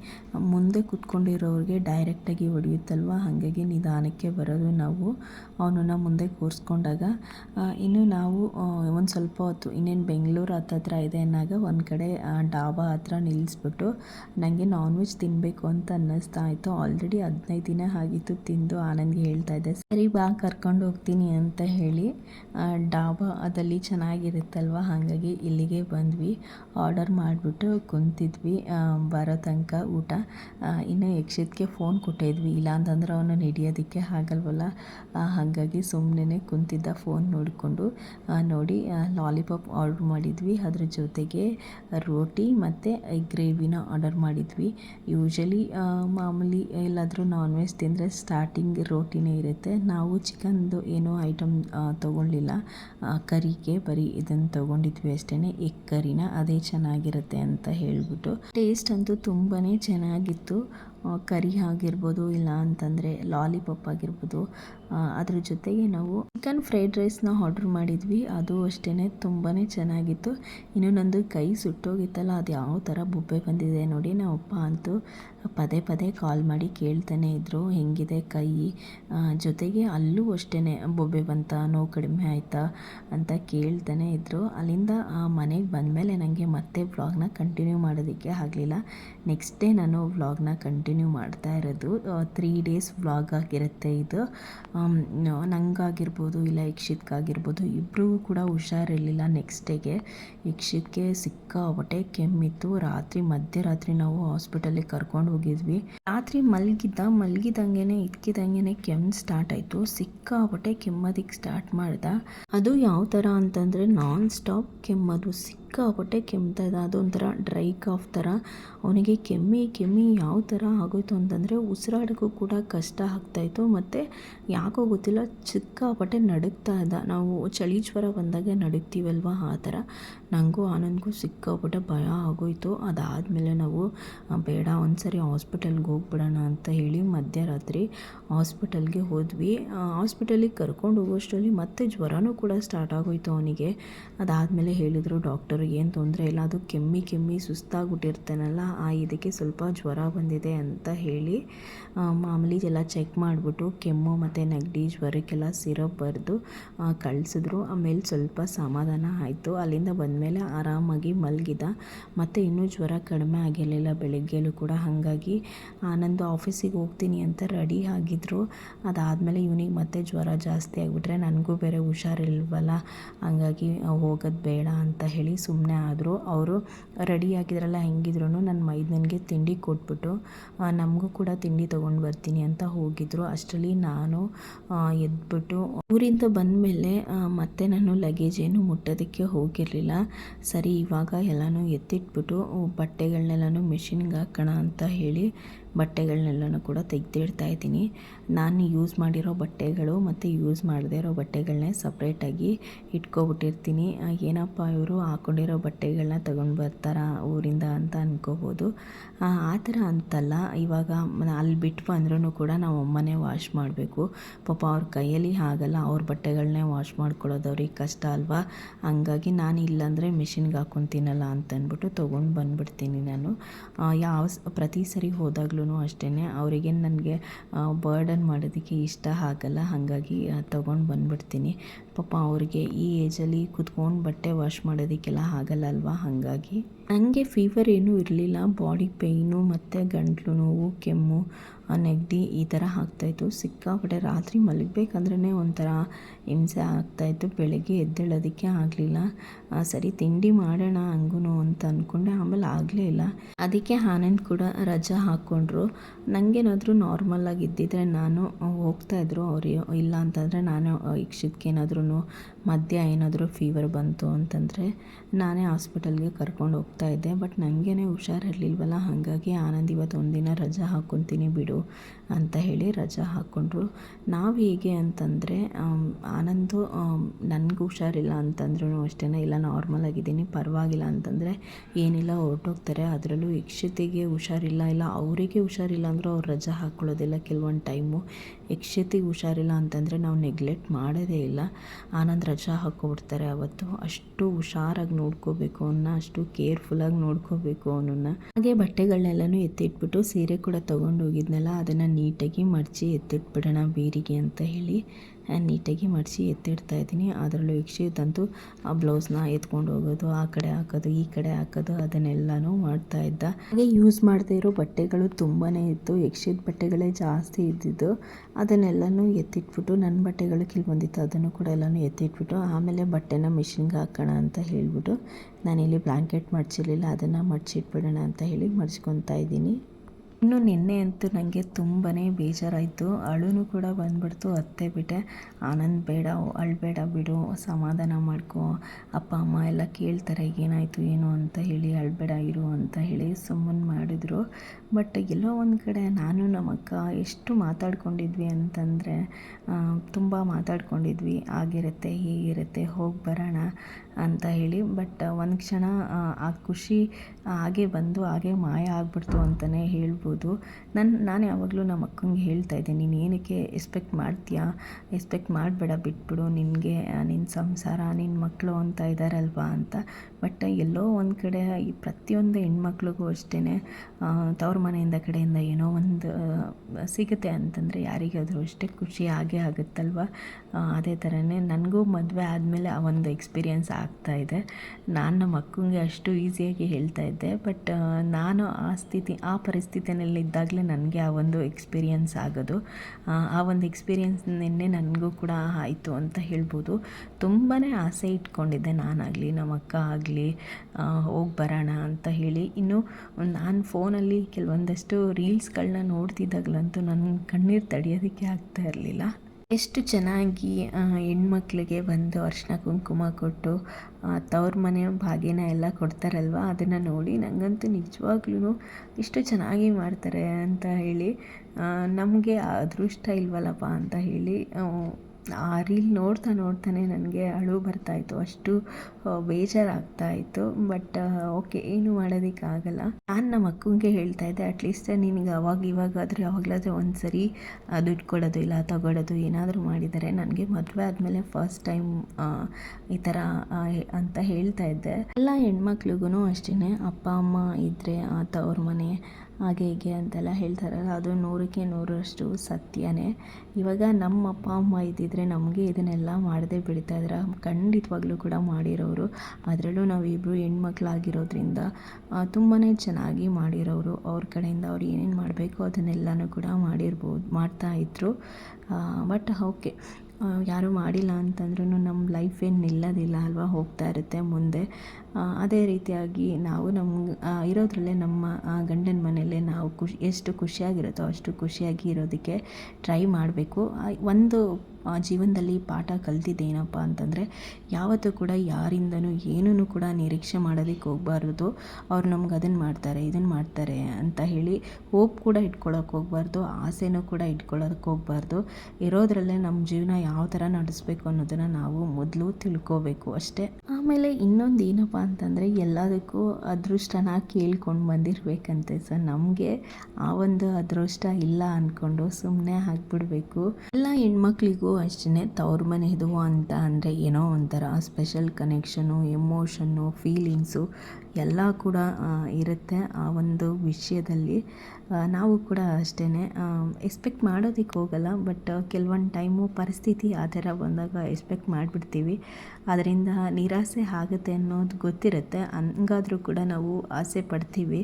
ಮುಂದೆ ಕುತ್ಕೊಂಡಿರೋರಿಗೆ ಡೈರೆಕ್ಟಾಗಿ ಹೊಡೆಯುತ್ತಲ್ವ? ಹಾಗಾಗಿ ನಿಧಾನಕ್ಕೆ ಬರೋದು ನಾವು. ಅವನನ್ನು ಮುಂದೆ ಕೂರಿಸ್ಕೊಂಡಾಗ ಇನ್ನು ನಾವು ಒಂದು ಸ್ವಲ್ಪ ಹೊತ್ತು ಇನ್ನೇನು ಬೆಂಗಳೂರು ಹತ್ರ ಇದೆ ಅನ್ನಾಗ ಒಂದು ಕಡೆ ಡಾಬಾ ಹತ್ರ ನಿಲ್ಲಿಸ್ಬಿಟ್ಟು ನನಗೆ ನಾನ್ ವೆಜ್ ತಿನ್ನಬೇಕು ಅಂತ ಅನ್ನಿಸ್ತಾ ಇತ್ತು. ಆಲ್ರೆಡಿ ಹದಿನೈದು ದಿನ ಆಗಿತ್ತು ತಿಂದು ಆನಂದ್ಗೆ ಹೇಳ್ತಾ ಇದ್ದೆ. ಸರಿ ಬಾ, ಕರ್ಕೊಂಡು ಹೋಗ್ತೀನಿ ಅಂತ ಹೇಳಿ ಡಾಬಾ ಅದಲ್ಲಿ ಚೆನ್ನಾಗಿರುತ್ತಲ್ವ, ಹಾಗಾಗಿ ಇಲ್ಲಿಗೆ ಬಂದ್ವಿ. ಆರ್ಡರ್ ಮಾಡಿಬಿಟ್ಟು ಕುಂತಿದ್ವಿ ಬರೋ ತನಕ ಊಟ. ಇನ್ನು ಯಕ್ಷಿತ್ಗೆ ಫೋನ್ ಕೊಟ್ಟಿದ್ವಿ. ಇಲ್ಲಾಂತಂದ್ರೆ ಅವನು ಹಿಡಿಯೋದಕ್ಕೆ ಆಗಲ್ವಲ್ಲ. ಹಾಗಾಗಿ ಸುಮ್ಮನೆ ಕುಂತಿದ್ದ ಫೋನ್ ನೋಡಿಕೊಂಡು ನೋಡಿ ಲಾಲಿಪಾಪ್ ಆರ್ಡ್ರ್ ಮಾಡಿದ್ವಿ. ಅದ್ರ ಜೊತೆಗೆ ರೋಟಿ ಮತ್ತು ಗ್ರೇವಿನ ಆರ್ಡರ್ ಮಾಡಿದ್ವಿ. ಯೂಶಲಿ ಮಾಮೂಲಿ ಎಲ್ಲಾದರೂ ನಾನ್ ವೆಜ್ ತಿಂದರೆ ಸ್ಟಾರ್ಟಿಂಗ್ ರೋಟಿನೇ ಇರುತ್ತೆ. ನಾವು ಚಿಕನ್ದು ಏನೋ ಐಟಮ್ ತೊಗೊಳ್ಳಿಲ್ಲ ಕರಿಗೆ ಬರೀ ಇದನ್ನು ತೊಗೊಂಡಿದ್ವಿ ಅಷ್ಟೇ ಎಗ್ ಕರಿನ, ಅದೇ ಚೆನ್ನಾಗಿರುತ್ತೆ ಅಂತ ಹೇಳಿಬಿಟ್ಟು. ಟೇಸ್ಟ್ ಅಂತೂ ತುಂಬಾ ಚೆನ್ನಾಗಿತ್ತು. ಕರಿ ಆಗಿರ್ಬೋದು ಇಲ್ಲ ಅಂತಂದರೆ ಲಾಲಿಪಾಪ್ ಆಗಿರ್ಬೋದು ಅದ್ರ ಜೊತೆಗೆ ನಾವು ಚಿಕನ್ ಫ್ರೈಡ್ ರೈಸ್ನ ಆರ್ಡ್ರ್ ಮಾಡಿದ್ವಿ. ಅದು ಅಷ್ಟೇ ತುಂಬಾ ಚೆನ್ನಾಗಿತ್ತು. ಇನ್ನು ನಂದು ಕೈ ಸುಟ್ಟೋಗಿತ್ತಲ್ಲ ಅದು ಯಾವ ಥರ ಬೊಬ್ಬೆ ಬಂದಿದೆ ನೋಡಿ ನಮ್ಮಪ್ಪ ಅಂತೂ ಪದೇ ಪದೇ ಕಾಲ್ ಮಾಡಿ ಕೇಳ್ತಾನೆ ಇದ್ದರು ಹೆಂಗಿದೆ ಕೈ? ಜೊತೆಗೆ ಅಲ್ಲೂ ಅಷ್ಟೇ ಬೊಬ್ಬೆ ಬಂತ? ನೋವು ಕಡಿಮೆ ಆಯಿತಾ? ಅಂತ ಕೇಳ್ತಾನೆ ಇದ್ದರು ಅಲ್ಲಿಂದ ಮನೆಗೆ ಬಂದಮೇಲೆ ನನಗೆ ಮತ್ತೆ ವ್ಲಾಗ್ನ ಕಂಟಿನ್ಯೂ ಮಾಡೋದಕ್ಕೆ ಆಗಲಿಲ್ಲ. ನೆಕ್ಸ್ಟ್ ಡೇ ನಾನು ವ್ಲಾಗ್ನ ಕಂಟಿನ್ಯೂ ಮಾಡ್ತಾ ಇರೋದು. ತ್ರೀ ಡೇಸ್ ವ್ಲಾಗ್ ಆಗಿರುತ್ತೆ ಇದು. ನನಗಾಗಿರ್ಬೋದು ನಂಗಾಗಿರ್ಬೋದು, ಇಲ್ಲ ಯಕ್ಷಿತ್ಗಾಗಿರ್ಬೋದು ಇಬ್ಬರಿಗೂ ಕೂಡ ಹುಷಾರಿರಲಿಲ್ಲ ನೆಕ್ಸ್ಟ್ ಡೇಗೆ. ಯಕ್ಷಿತ್ಗೆ ಸಿಕ್ಕಾಪಟ್ಟೆ ಕೆಮ್ಮಿತ್ತು. ರಾತ್ರಿ ಮಧ್ಯರಾತ್ರಿ ನಾವು ಹಾಸ್ಪಿಟಲಿಗೆ ಕರ್ಕೊಂಡು ಹೋಗಿದ್ವಿ ರಾತ್ರಿ ಮಲಗಿದ್ದ, ಮಲಗಿದಂಗೆನೆ, ಇದ್ಕಿದಂಗೆನೆ ಕೆಮ್ಮು ಸ್ಟಾರ್ಟ್ ಆಯಿತು. ಸಿಕ್ಕಾಪಟ್ಟೆ ಕೆಮ್ಮದಿಕ್ಕೆ ಸ್ಟಾರ್ಟ್ ಮಾಡ್ದ. ಅದು ಯಾವ ಥರ ಅಂತಂದರೆ ನಾನ್ ಸ್ಟಾಪ್ ಕೆಮ್ಮೋದು. ಸಿಕ್ಕಾಪಟ್ಟೆ ಕೆಮ್ತಾ ಅದೊಂಥರ ಡ್ರೈ ಕಾಫ್ ಥರ ಅವನಿಗೆ ಕೆಮ್ಮಿ ಕೆಮ್ಮಿ ಯಾವ ಥರ ಆಗೋಯ್ತು ಅಂತಂದರೆ ಉಸಿರಾಡೋಕ್ಕೂ ಕೂಡ ಕಷ್ಟ ಆಗ್ತಾಯಿತ್ತು ಮತ್ತು ಯಾಕೋ ಗೊತ್ತಿಲ್ಲ, ಸಿಕ್ಕಾಪಟ್ಟೆ ನಡುಗ್ತಾ ಇದ್ದ ನಾವು ಚಳಿ ಜ್ವರ ಬಂದಾಗ ನಡುಗ್ತೀವಲ್ವ ಆ ಥರ ನನಗೂ ಆನಂದ್ಗೂ ಸಿಕ್ಕಾಪಟ್ಟೆ ಭಯ ಆಗೋಯ್ತು. ಅದಾದಮೇಲೆ ನಾವು ಬೇಡ ಒಂದು ಸರಿ ಹಾಸ್ಪಿಟಲ್ಗೆ ಹೋಗ್ಬಿಡೋಣ ಅಂತ ಹೇಳಿ ಮಧ್ಯರಾತ್ರಿ ಹಾಸ್ಪಿಟಲ್ಗೆ ಹೋದ್ವಿ. ಹಾಸ್ಪಿಟಲಿಗೆ ಕರ್ಕೊಂಡು ಹೋಗೋಷ್ಟರಲ್ಲಿ ಮತ್ತೆ ಜ್ವರನೂ ಕೂಡ ಸ್ಟಾರ್ಟ್ ಆಗೋಯ್ತು ಅವನಿಗೆ. ಅದಾದಮೇಲೆ ಹೇಳಿದರು ಡಾಕ್ಟರು ಏನು ತೊಂದರೆ ಇಲ್ಲ, ಅದು ಕೆಮ್ಮಿ ಕೆಮ್ಮಿ ಸುಸ್ತಾಗ್ಬಿಟ್ಟಿರ್ತಾನಲ್ಲ, ಆ ಇದಕ್ಕೆ ಸ್ವಲ್ಪ ಜ್ವರ ಬಂದಿದೆ ಅಂತ ಹೇಳಿ ಮಾಮೂಲಿ ಎಲ್ಲ ಚೆಕ್ ಮಾಡಿಬಿಟ್ಟು ಕೆಮ್ಮು ಮತ್ತು ನೆಗಡಿ, ಜ್ವರಕ್ಕೆಲ್ಲ ಸಿರಪ್ ಬರೆದು ಕಳಿಸಿದ್ರು. ಆಮೇಲೆ ಸ್ವಲ್ಪ ಸಮಾಧಾನ ಆಯಿತು. ಅಲ್ಲಿಂದ ಬಂದಮೇಲೆ ಆರಾಮಾಗಿ ಮಲಗಿದ. ಮತ್ತು ಇನ್ನೂ ಜ್ವರ ಕಡಿಮೆ ಆಗಿರಲಿಲ್ಲ ಬೆಳಗ್ಗೆಲೂ ಕೂಡ ಹಾಗಾಗಿ ನಂದು ಆಫೀಸಿಗೆ ಹೋಗ್ತೀನಿ ಅಂತ ರೆಡಿ ಆಗಿದ್ರು. ಅದಾದಮೇಲೆ ಇವನಿಗೆ ಮತ್ತೆ ಜ್ವರ ಜಾಸ್ತಿ ಆಗಿಬಿಟ್ರೆ, ನನಗೂ ಬೇರೆ ಹುಷಾರಿಲ್ವಲ್ಲ, ಹಾಗಾಗಿ ಹೋಗೋದು ಬೇಡ ಅಂತ ಹೇಳಿ ಸುಮ್ಮನೆ ಆದರು, ಅವರು ರೆಡಿ ಆಗಿದ್ರಲ್ಲ ಹೆಂಗಿದ್ರು ನನ್ನ ಮೈದನಿಗೆ ತಿಂಡಿ ಕೊಟ್ಬಿಟ್ಟು ನಮಗೂ ಕೂಡ ತಿಂಡಿ ತೊಗೊಂಡು ಬರ್ತೀನಿ ಅಂತ ಹೋಗಿದ್ರು. ಅಷ್ಟರಲ್ಲಿ ನಾನು ಎದ್ಬಿಟ್ಟು ಊರಿಂದ ಬಂದಮೇಲೆ ಮತ್ತೆ ನಾನು ಲಗೇಜ್ ಏನು ಮುಟ್ಟೋದಕ್ಕೆ ಹೋಗಿರಲಿಲ್ಲ. ಸರಿ, ಇವಾಗ ಎಲ್ಲನೂ ಎತ್ತಿಟ್ಬಿಟ್ಟು ಬಟ್ಟೆಗಳನ್ನೆಲ್ಲನೂ ಮಿಷಿನ್ಗೆ ಹಾಕೋಣ ಅಂತ ಹೇಳಿ ಬಟ್ಟೆಗಳನ್ನೆಲ್ಲನೂ ಕೂಡ ತೆಗೆದಿಡ್ತಾ ಇದ್ದೀನಿ. ನಾನು ಯೂಸ್ ಮಾಡಿರೋ ಬಟ್ಟೆಗಳು ಮತ್ತು ಯೂಸ್ ಮಾಡದೇ ಇರೋ ಬಟ್ಟೆಗಳನ್ನೇ ಸಪ್ರೇಟಾಗಿ ಇಟ್ಕೊಬಿಟ್ಟಿರ್ತೀನಿ. ಏನಪ್ಪ ಇವರು ಹಾಕೊಂಡಿರೋ ಬಟ್ಟೆಗಳನ್ನ ತಗೊಂಡು ಬರ್ತಾರಾ ಊರಿಂದ ಅಂತ ಅಂದ್ಕೋಬೋದು ಆ ಥರ ಅಂತಲ್ಲ. ಇವಾಗ ಅಲ್ಲಿ ಬಿಟ್ಟು ಬಂದ್ರೂ ಕೂಡ ನಾವು ಅಮ್ಮನೇ ವಾಶ್ ಮಾಡಬೇಕು. ಪಾಪ ಅವ್ರ ಕೈಯಲ್ಲಿ ಆಗಲ್ಲ ಅವ್ರ ಬಟ್ಟೆಗಳನ್ನೇ ವಾಶ್ ಮಾಡ್ಕೊಳ್ಳೋದು ಅವ್ರಿಗೆ ಕಷ್ಟ ಅಲ್ವಾ? ಹಂಗಾಗಿ ನಾನು ಇಲ್ಲಾಂದರೆ ಮಿಷಿನ್ಗೆ ಅಂತ ಅಂದ್ಬಿಟ್ಟು ತೊಗೊಂಡು ಬಂದ್ಬಿಡ್ತೀನಿ ನಾನು. ಯಾವ ಪ್ರತಿ ಸರಿ ಹೋದಾಗ್ಲೂ ಅಷ್ಟೇ ಅವರಿಗೆ ನನಗೆ ಬರ್ಡನ್ ಮಾಡೋದಕ್ಕೆ ಇಷ್ಟ ಆಗಲ್ಲ. ಹಾಗಾಗಿ ತೊಗೊಂಡು ಬಂದ್ಬಿಡ್ತೀನಿ. ಪಾಪ ಅವ್ರಿಗೆ ಈ ಏಜಲ್ಲಿ ಕುತ್ಕೊಂಡು ಬಟ್ಟೆ ವಾಶ್ ಮಾಡೋದಕ್ಕೆಲ್ಲ ಆಗಲ್ಲ ಅಲ್ವಾ? ಹಾಗಾಗಿ. ನನಗೆ ಫೀವರ್ ಏನೂ ಇರಲಿಲ್ಲ. ಬಾಡಿ ಪೇಯ್ನು ಮತ್ತು ಗಂಟ್ಲು ನೋವು, ಕೆಮ್ಮು ನೆಗಡಿ ಈ ಥರ ಆಗ್ತಾಯಿತ್ತು ಸಿಕ್ಕಾಪಟ್ಟೆ ರಾತ್ರಿ ಮಲಗಬೇಕಂದ್ರೇ ಒಂಥರ ಹಿಂಸೆ ಆಗ್ತಾಯಿತ್ತು ಬೆಳಗ್ಗೆ ಎದ್ದೇಳೋದಕ್ಕೆ ಆಗಲಿಲ್ಲ. ಸರಿ, ತಿಂಡಿ ಮಾಡೋಣ ಹಂಗೂ ಅಂತ ಅಂದ್ಕೊಂಡೆ ಆಮೇಲೆ ಆಗಲೇ ಇಲ್ಲ. ಅದಕ್ಕೆ ಆನಂದ್ ಕೂಡ ರಜಾ ಹಾಕ್ಕೊಂಡ್ರು. ನನಗೇನಾದರೂ ನಾರ್ಮಲಾಗಿ ಇದ್ದಿದ್ರೆ ನಾನು ಹೋಗ್ತಾಯಿದ್ರು ಅವ್ರು ಇಲ್ಲ ಅಂತಂದರೆ ನಾನು ಏನಾದ್ರೂ ಮಧ್ಯ ಏನಾದರೂ ಫೀವರ್ ಬಂತು ಅಂತಂದರೆ ನಾನೇ ಹಾಸ್ಪಿಟಲ್ಗೆ ಕರ್ಕೊಂಡು ಹೋಗ್ತಾ ಇದ್ದೆ ಬಟ್ ನನಗೇನೆ ಹುಷಾರಿರ್ಲಿಲ್ವಲ್ಲ ಹಾಗಾಗಿ ಆನಂದ್ ಇವತ್ತು ಒಂದಿನ ರಜಾ ಹಾಕ್ಕೊತೀನಿ ಬಿಡು. ಅಂತ ಹೇಳಿ ರಜಾ ಹಾಕ್ಕೊಂಡ್ರು ನಾವು ಹೇಗೆ ಅಂತಂದರೆ ಆನಂದು ನನಗೂ ಹುಷಾರಿಲ್ಲ ಅಂತಂದ್ರೂ ಅಷ್ಟೇ ಇಲ್ಲ, ನಾರ್ಮಲ್ ಆಗಿದ್ದೀನಿ, ಪರವಾಗಿಲ್ಲ ಅಂತಂದರೆ ಏನಿಲ್ಲ, ಹೊರಟೋಗ್ತಾರೆ. ಅದರಲ್ಲೂ ಯಕ್ಷತೆಗೆ ಹುಷಾರಿಲ್ಲ, ಇಲ್ಲ ಅವರಿಗೆ ಹುಷಾರಿಲ್ಲ ಅಂದರೂ ಅವ್ರು ರಜಾ ಹಾಕ್ಕೊಳ್ಳೋದಿಲ್ಲ ಕೆಲವೊಂದು ಟೈಮು. ಯಕ್ಷತೆಗೆ ಹುಷಾರಿಲ್ಲ ಅಂತಂದರೆ ನಾವು ನೆಗ್ಲೆಕ್ಟ್ ಮಾಡೋದೇ ಇಲ್ಲ. ಆನಂದ್ ರಜಾ ಹಾಕ್ಕೊಬಿಡ್ತಾರೆ ಅವತ್ತು. ಅಷ್ಟು ಹುಷಾರಾಗಿ ನೋಡ್ಕೋಬೇಕು ಅವನ್ನ ಅಷ್ಟು ಕೇರ್ಫುಲ್ಲಾಗಿ ನೋಡ್ಕೋಬೇಕು ಅವನನ್ನು. ಹಾಗೆ ಬಟ್ಟೆಗಳನ್ನೆಲ್ಲನೂ ಎತ್ತಿಟ್ಬಿಟ್ಟು ಸೀರೆ ಕೂಡ ತೊಗೊಂಡು ಹೋಗಿದ್ನಲ್ಲ, ಅದನ್ನು ನೀಟಾಗಿ ಮಡಚಿ ಎತ್ತಿಟ್ಬಿಡೋಣ ಬೀರಿಗೆ ಅಂತ ಹೇಳಿ ನೀಟಾಗಿ ಮಡಚಿ ಎತ್ತಿಡ್ತಾ ಇದ್ದೀನಿ. ಅದರಲ್ಲೂ ಯಕ್ಷಿತಂತೂ ಆ ಬ್ಲೌಸ್ನ ಎತ್ಕೊಂಡು ಹೋಗೋದು, ಆ ಕಡೆ ಹಾಕೋದು, ಈ ಕಡೆ ಹಾಕೋದು, ಅದನ್ನೆಲ್ಲನೂ ಮಾಡ್ತಾ ಇದ್ದ. ಹಾಗೆ ಯೂಸ್ ಮಾಡದೇ ಇರೋ ಬಟ್ಟೆಗಳು ತುಂಬಾ ಇತ್ತು. ಯಕ್ಷಿತ್ ಬಟ್ಟೆಗಳೇ ಜಾಸ್ತಿ ಇದ್ದಿದ್ದು. ಅದನ್ನೆಲ್ಲನೂ ಎತ್ತಿಟ್ಬಿಟ್ಟು ನನ್ನ ಬಟ್ಟೆಗಳು ಬಂದಿತ್ತು ಅದನ್ನು ಕೂಡ ಎಲ್ಲನೂ ಎತ್ತಿಟ್ಬಿಟ್ಟು ಆಮೇಲೆ ಬಟ್ಟೆನ ಮಿಷಿನ್ಗೆ ಹಾಕೋಣ ಅಂತ ಹೇಳಿಬಿಟ್ಟು ನಾನಿಲ್ಲಿ ಬ್ಲ್ಯಾಂಕೆಟ್ ಮಡಚಿರಲಿಲ್ಲ, ಅದನ್ನು ಮಡ್ಚಿಟ್ಬಿಡೋಣ ಅಂತ ಹೇಳಿ ಮಡ್ಚ್ಕೊತಾ ಇದ್ದೀನಿ. ಇನ್ನು ನಿನ್ನೆ ಅಂತೂ ನನಗೆ ತುಂಬಾ ಬೇಜಾರಾಯಿತು. ಅಳುನು ಕೂಡ ಬಂದ್ಬಿಡ್ತು, ಅತ್ತೆ ಬಿಟ್ಟೆ. ಆನಂದ್ ಬೇಡ ಅಳ್ಬೇಡ ಬಿಡು ಸಮಾಧಾನ ಮಾಡ್ಕೋ. ಅಪ್ಪ, ಅಮ್ಮ ಎಲ್ಲ ಕೇಳ್ತಾರೆ, ಏನಾಯಿತು, ಏನು ಅಂತ ಹೇಳಿ ಅಳ್ಬೇಡ ಇರು ಅಂತ ಹೇಳಿ ಸುಮ್ಮನೆ ಮಾಡಿದ್ರು. ಬಟ್ ಎಲ್ಲೋ ಒಂದು ಕಡೆ ನಾನು ನಮ್ಮ ಅಕ್ಕ ಎಷ್ಟು ಮಾತಾಡ್ಕೊಂಡಿದ್ವಿ ಅಂತಂದರೆ ತುಂಬ ಮಾತಾಡ್ಕೊಂಡಿದ್ವಿ. ಆಗಿರುತ್ತೆ, ಹೀಗಿರುತ್ತೆ, ಹೋಗಿ ಬರೋಣ. ಅಂತ ಹೇಳಿ ಬಟ್ ಒಂದು ಕ್ಷಣ ಆ, ಖುಷಿ ಹಾಗೆ ಬಂದು ಹಾಗೆ ಮಾಯ ಆಗ್ಬಿಡ್ತು ಅಂತಲೇ ಹೇಳ್ಬೋದು. ನನ್ನ ನಾನು ಯಾವಾಗಲೂ ನಮ್ಮ ಅಕ್ಕಂಗೆ ಹೇಳ್ತಾ ಇದ್ದೆ ನೀನು ಏನಕ್ಕೆ ಎಕ್ಸ್ಪೆಕ್ಟ್ ಮಾಡ್ತೀಯಾ? ಎಕ್ಸ್ಪೆಕ್ಟ್ ಮಾಡಬೇಡ ಬಿಟ್ಬಿಡು ನಿನಗೆ ನಿನ್ನ ಸಂಸಾರ ನಿನ್ನ ಮಕ್ಕಳು ಅಂತ ಇದ್ದಾರಲ್ವಾ ಅಂತ. ಬಟ್ ಎಲ್ಲೋ ಒಂದು ಕಡೆ ಈ ಪ್ರತಿಯೊಂದು ಹೆಣ್ಮಕ್ಳಿಗೂ ಅಷ್ಟೇ ತವ್ರ ಮನೆಯಿಂದ ಕಡೆಯಿಂದ ಏನೋ ಒಂದು ಸಿಗುತ್ತೆ ಅಂತಂದರೆ ಯಾರಿಗಾದರೂ ಅಷ್ಟೇ ಖುಷಿ ಆಗೇ ಆಗುತ್ತಲ್ವ? ಅದೇ ಥರನೇ ನನಗೂ ಮದುವೆ ಆದಮೇಲೆ ಆ ಒಂದು ಎಕ್ಸ್ಪೀರಿಯೆನ್ಸ್ ಆಗ್ತಾ ಇದೆ. ನಾನು ನಮ್ಮ ಅಕ್ಕಂಗೆ ಅಷ್ಟು ಈಸಿಯಾಗಿ ಹೇಳ್ತಾ ಇದ್ದೆ ಬಟ್ ನಾನು ಆ ಸ್ಥಿತಿ, ಆ ಪರಿಸ್ಥಿತಿನಲ್ಲಿದ್ದಾಗಲೇ ನನಗೆ ಆ ಒಂದು ಎಕ್ಸ್ಪೀರಿಯೆನ್ಸ್ ಆಗೋದು. ಆ ಒಂದು ಎಕ್ಸ್ಪೀರಿಯೆನ್ಸ್ ನಿನ್ನೆ ನನಗೂ ಕೂಡ ಆಯಿತು ಅಂತ ಹೇಳ್ಬೋದು. ತುಂಬಾ ಆಸೆ ಇಟ್ಕೊಂಡಿದ್ದೆ ನಾನಾಗಲಿ, ನಮ್ಮ ಅಕ್ಕ ಆಗಲಿ ಹೋಗಿ ಬರೋಣ ಅಂತ ಹೇಳಿ. ಇನ್ನು ನಾನು ಫೋನಲ್ಲಿ ಕೆಲವೊಂದಷ್ಟು ರೀಲ್ಸ್ಗಳನ್ನ ನೋಡ್ತಿದ್ದಾಗಲಂತೂ ನನ್ನ ಕಣ್ಣೀರು ತಡೆಯೋದಕ್ಕೆ ಆಗ್ತಾ ಇರಲಿಲ್ಲ. ಎಷ್ಟು ಚೆನ್ನಾಗಿ ಹೆಣ್ಮಕ್ಳಿಗೆ ಬಂದು ಅರ್ಶಿನ ಕುಂಕುಮ ಕೊಟ್ಟು ತವ್ರ ಮನೆ ಭಾಗ್ಯನ ಎಲ್ಲ ಕೊಡ್ತಾರಲ್ವ? ಅದನ್ನು ನೋಡಿ ನನಗಂತೂ ನಿಜವಾಗ್ಲೂ ಇಷ್ಟು ಚೆನ್ನಾಗಿ ಮಾಡ್ತಾರೆ ಅಂತ ಹೇಳಿ ನಮಗೆ ಅದೃಷ್ಟ ಇಲ್ವಲ್ಲಪ್ಪ ಅಂತ ಹೇಳಿ ಆ, ರೀಲ್ ನೋಡ್ತಾ ನೋಡ್ತಾನೆ ನನಗೆ ಅಳು ಬರ್ತಾಯಿತ್ತು ಅಷ್ಟು ಬೇಜಾರಾಗ್ತಾ ಇತ್ತು. ಬಟ್ ಓಕೆ ಏನು ಮಾಡೋದಕ್ಕಾಗಲ್ಲ. ನಾನು ನಮ್ಮ ಅಕ್ಕಂಗೆ ಹೇಳ್ತಾ ಇದ್ದೆ ಅಟ್ಲೀಸ್ಟ್ ನಿನಗೆ ಅವಾಗ ಇವಾಗಾದರೂ ಯಾವಾಗಲಾದರೂ ಒಂದು ಸರಿ ದುಡ್ಡು ಕೊಡೋದು ಇಲ್ಲ ತಗೊಳ್ಳೋದು ಏನಾದರೂ ಮಾಡಿದರೆ ನನಗೆ ಮದುವೆ ಆದಮೇಲೆ ಫಸ್ಟ್ ಟೈಮ್ ಈ ಥರ ಅಂತ ಹೇಳ್ತಾ ಇದ್ದೆ. ಎಲ್ಲ ಹೆಣ್ಮಕ್ಳಿಗೂ ಅಷ್ಟೇ ಅಪ್ಪ ಅಮ್ಮ ಇದ್ದರೆ ತವ್ರ ಮನೆ ಹಾಗೆ ಹೀಗೆ ಅಂತೆಲ್ಲ ಹೇಳ್ತಾರಲ್ಲ, ಅದು ನೂರಕ್ಕೆ ನೂರರಷ್ಟು ಸತ್ಯನೇ. ಇವಾಗ ನಮ್ಮ ಅಪ್ಪ, ಅಮ್ಮ ಇದ್ದಿದ್ರೆ ನಮಗೆ ಇದನ್ನೆಲ್ಲ ಮಾಡದೆ ಇದ್ರೆ. ಖಂಡಿತವಾಗ್ಲೂ ಕೂಡ ಮಾಡಿರೋರು. ಅದರಲ್ಲೂ ನಾವಿಬ್ಬರು ಹೆಣ್ಮಕ್ಳಾಗಿರೋದ್ರಿಂದ ತುಂಬಾ ಚೆನ್ನಾಗಿ ಮಾಡಿರೋರು. ಅವ್ರ ಕಡೆಯಿಂದ ಅವ್ರು ಏನೇನು ಮಾಡಬೇಕು ಅದನ್ನೆಲ್ಲನೂ ಕೂಡ ಮಾಡಿರ್ಬೋದು, ಮಾಡ್ತಾ ಇದ್ರು. ಬಟ್ ಓಕೆ ಯಾರೂ ಮಾಡಿಲ್ಲ ಅಂತಂದ್ರೂ ನಮ್ಮ ಲೈಫ್ ಏನು ನಿಲ್ಲೋದಿಲ್ಲ ಅಲ್ವಾ? ಹೋಗ್ತಾ ಇರುತ್ತೆ ಮುಂದೆ. ಅದೇ ರೀತಿಯಾಗಿ ನಾವು ನಮ್ಮ ಇರೋದ್ರಲ್ಲೇ ನಮ್ಮ ಗಂಡನ ಮನೆಯಲ್ಲೇ ನಾವು ಖುಷಿ, ಎಷ್ಟು ಖುಷಿಯಾಗಿರುತ್ತೋ ಅಷ್ಟು ಖುಷಿಯಾಗಿ ಇರೋದಕ್ಕೆ ಟ್ರೈ ಮಾಡಬೇಕು. ಒಂದು ಜೀವನದಲ್ಲಿ ಪಾಠ ಕಲ್ತಿದ್ದೇನಪ್ಪ ಅಂತಂದರೆ, ಯಾವತ್ತೂ ಕೂಡ ಯಾರಿಂದನೂ ಏನೂ ಕೂಡ ನಿರೀಕ್ಷೆ ಮಾಡೋದಕ್ಕೆ ಹೋಗ್ಬಾರ್ದು. ಅವ್ರು ನಮ್ಗೆ ಅದನ್ನು ಮಾಡ್ತಾರೆ ಇದನ್ನು ಮಾಡ್ತಾರೆ ಅಂತ ಹೇಳಿ ಹೋಪ್ ಕೂಡ ಇಟ್ಕೊಳ್ಳೋಕೆ ಹೋಗ್ಬಾರ್ದು, ಆಸೆನೂ ಕೂಡ ಇಟ್ಕೊಳ್ಳೋಕೆ ಹೋಗ್ಬಾರ್ದು. ಇರೋದ್ರಲ್ಲೇ ನಮ್ಮ ಜೀವನ ಯಾವ ಥರ ನಡೆಸ್ಬೇಕು ಅನ್ನೋದನ್ನು ನಾವು ಮೊದಲು ತಿಳ್ಕೋಬೇಕು ಅಷ್ಟೇ. ಆಮೇಲೆ ಇನ್ನೊಂದು ಏನಪ್ಪ ಅಂತಂದರೆ ಎಲ್ಲದಕ್ಕೂ ಅದೃಷ್ಟನ ಕೇಳ್ಕೊಂಡು ಬಂದಿರಬೇಕಂತೆ ಸೊ ನಮಗೆ ಆ ಒಂದು ಅದೃಷ್ಟ ಇಲ್ಲ ಅಂದ್ಕೊಂಡು ಸುಮ್ಮನೆ ಆಗಿಬಿಡ್ಬೇಕು ಎಲ್ಲ ಹೆಣ್ಮಕ್ಳಿಗೂ ಅಷ್ಟೇ ತವ್ರ ಮನೆದು ಅಂತ ಅಂದರೆ ಏನೋ ಒಂಥರ ಸ್ಪೆಷಲ್ ಕನೆಕ್ಷನು ಎಮೋಷನ್ನು ಫೀಲಿಂಗ್ಸು ಎಲ್ಲ ಕೂಡ ಇರುತ್ತೆ ಆ ಒಂದು ವಿಷಯದಲ್ಲಿ. ನಾವು ಕೂಡ ಅಷ್ಟೇ ಎಕ್ಸ್ಪೆಕ್ಟ್ ಮಾಡೋದಕ್ಕೆ ಹೋಗಲ್ಲ ಬಟ್ ಕೆಲವೊಂದು ಟೈಮು ಪರಿಸ್ಥಿತಿ ಆ ಥರ ಬಂದಾಗ ಎಕ್ಸ್ಪೆಕ್ಟ್ ಮಾಡಿಬಿಡ್ತೀವಿ. ಅದರಿಂದ ನಿರಾಸೆ ಆಗುತ್ತೆ ಅನ್ನೋದು ಗೊತ್ತಿರುತ್ತೆ. ಹಂಗಾದ್ರೂ ಕೂಡ ನಾವು ಆಸೆ ಪಡ್ತೀವಿ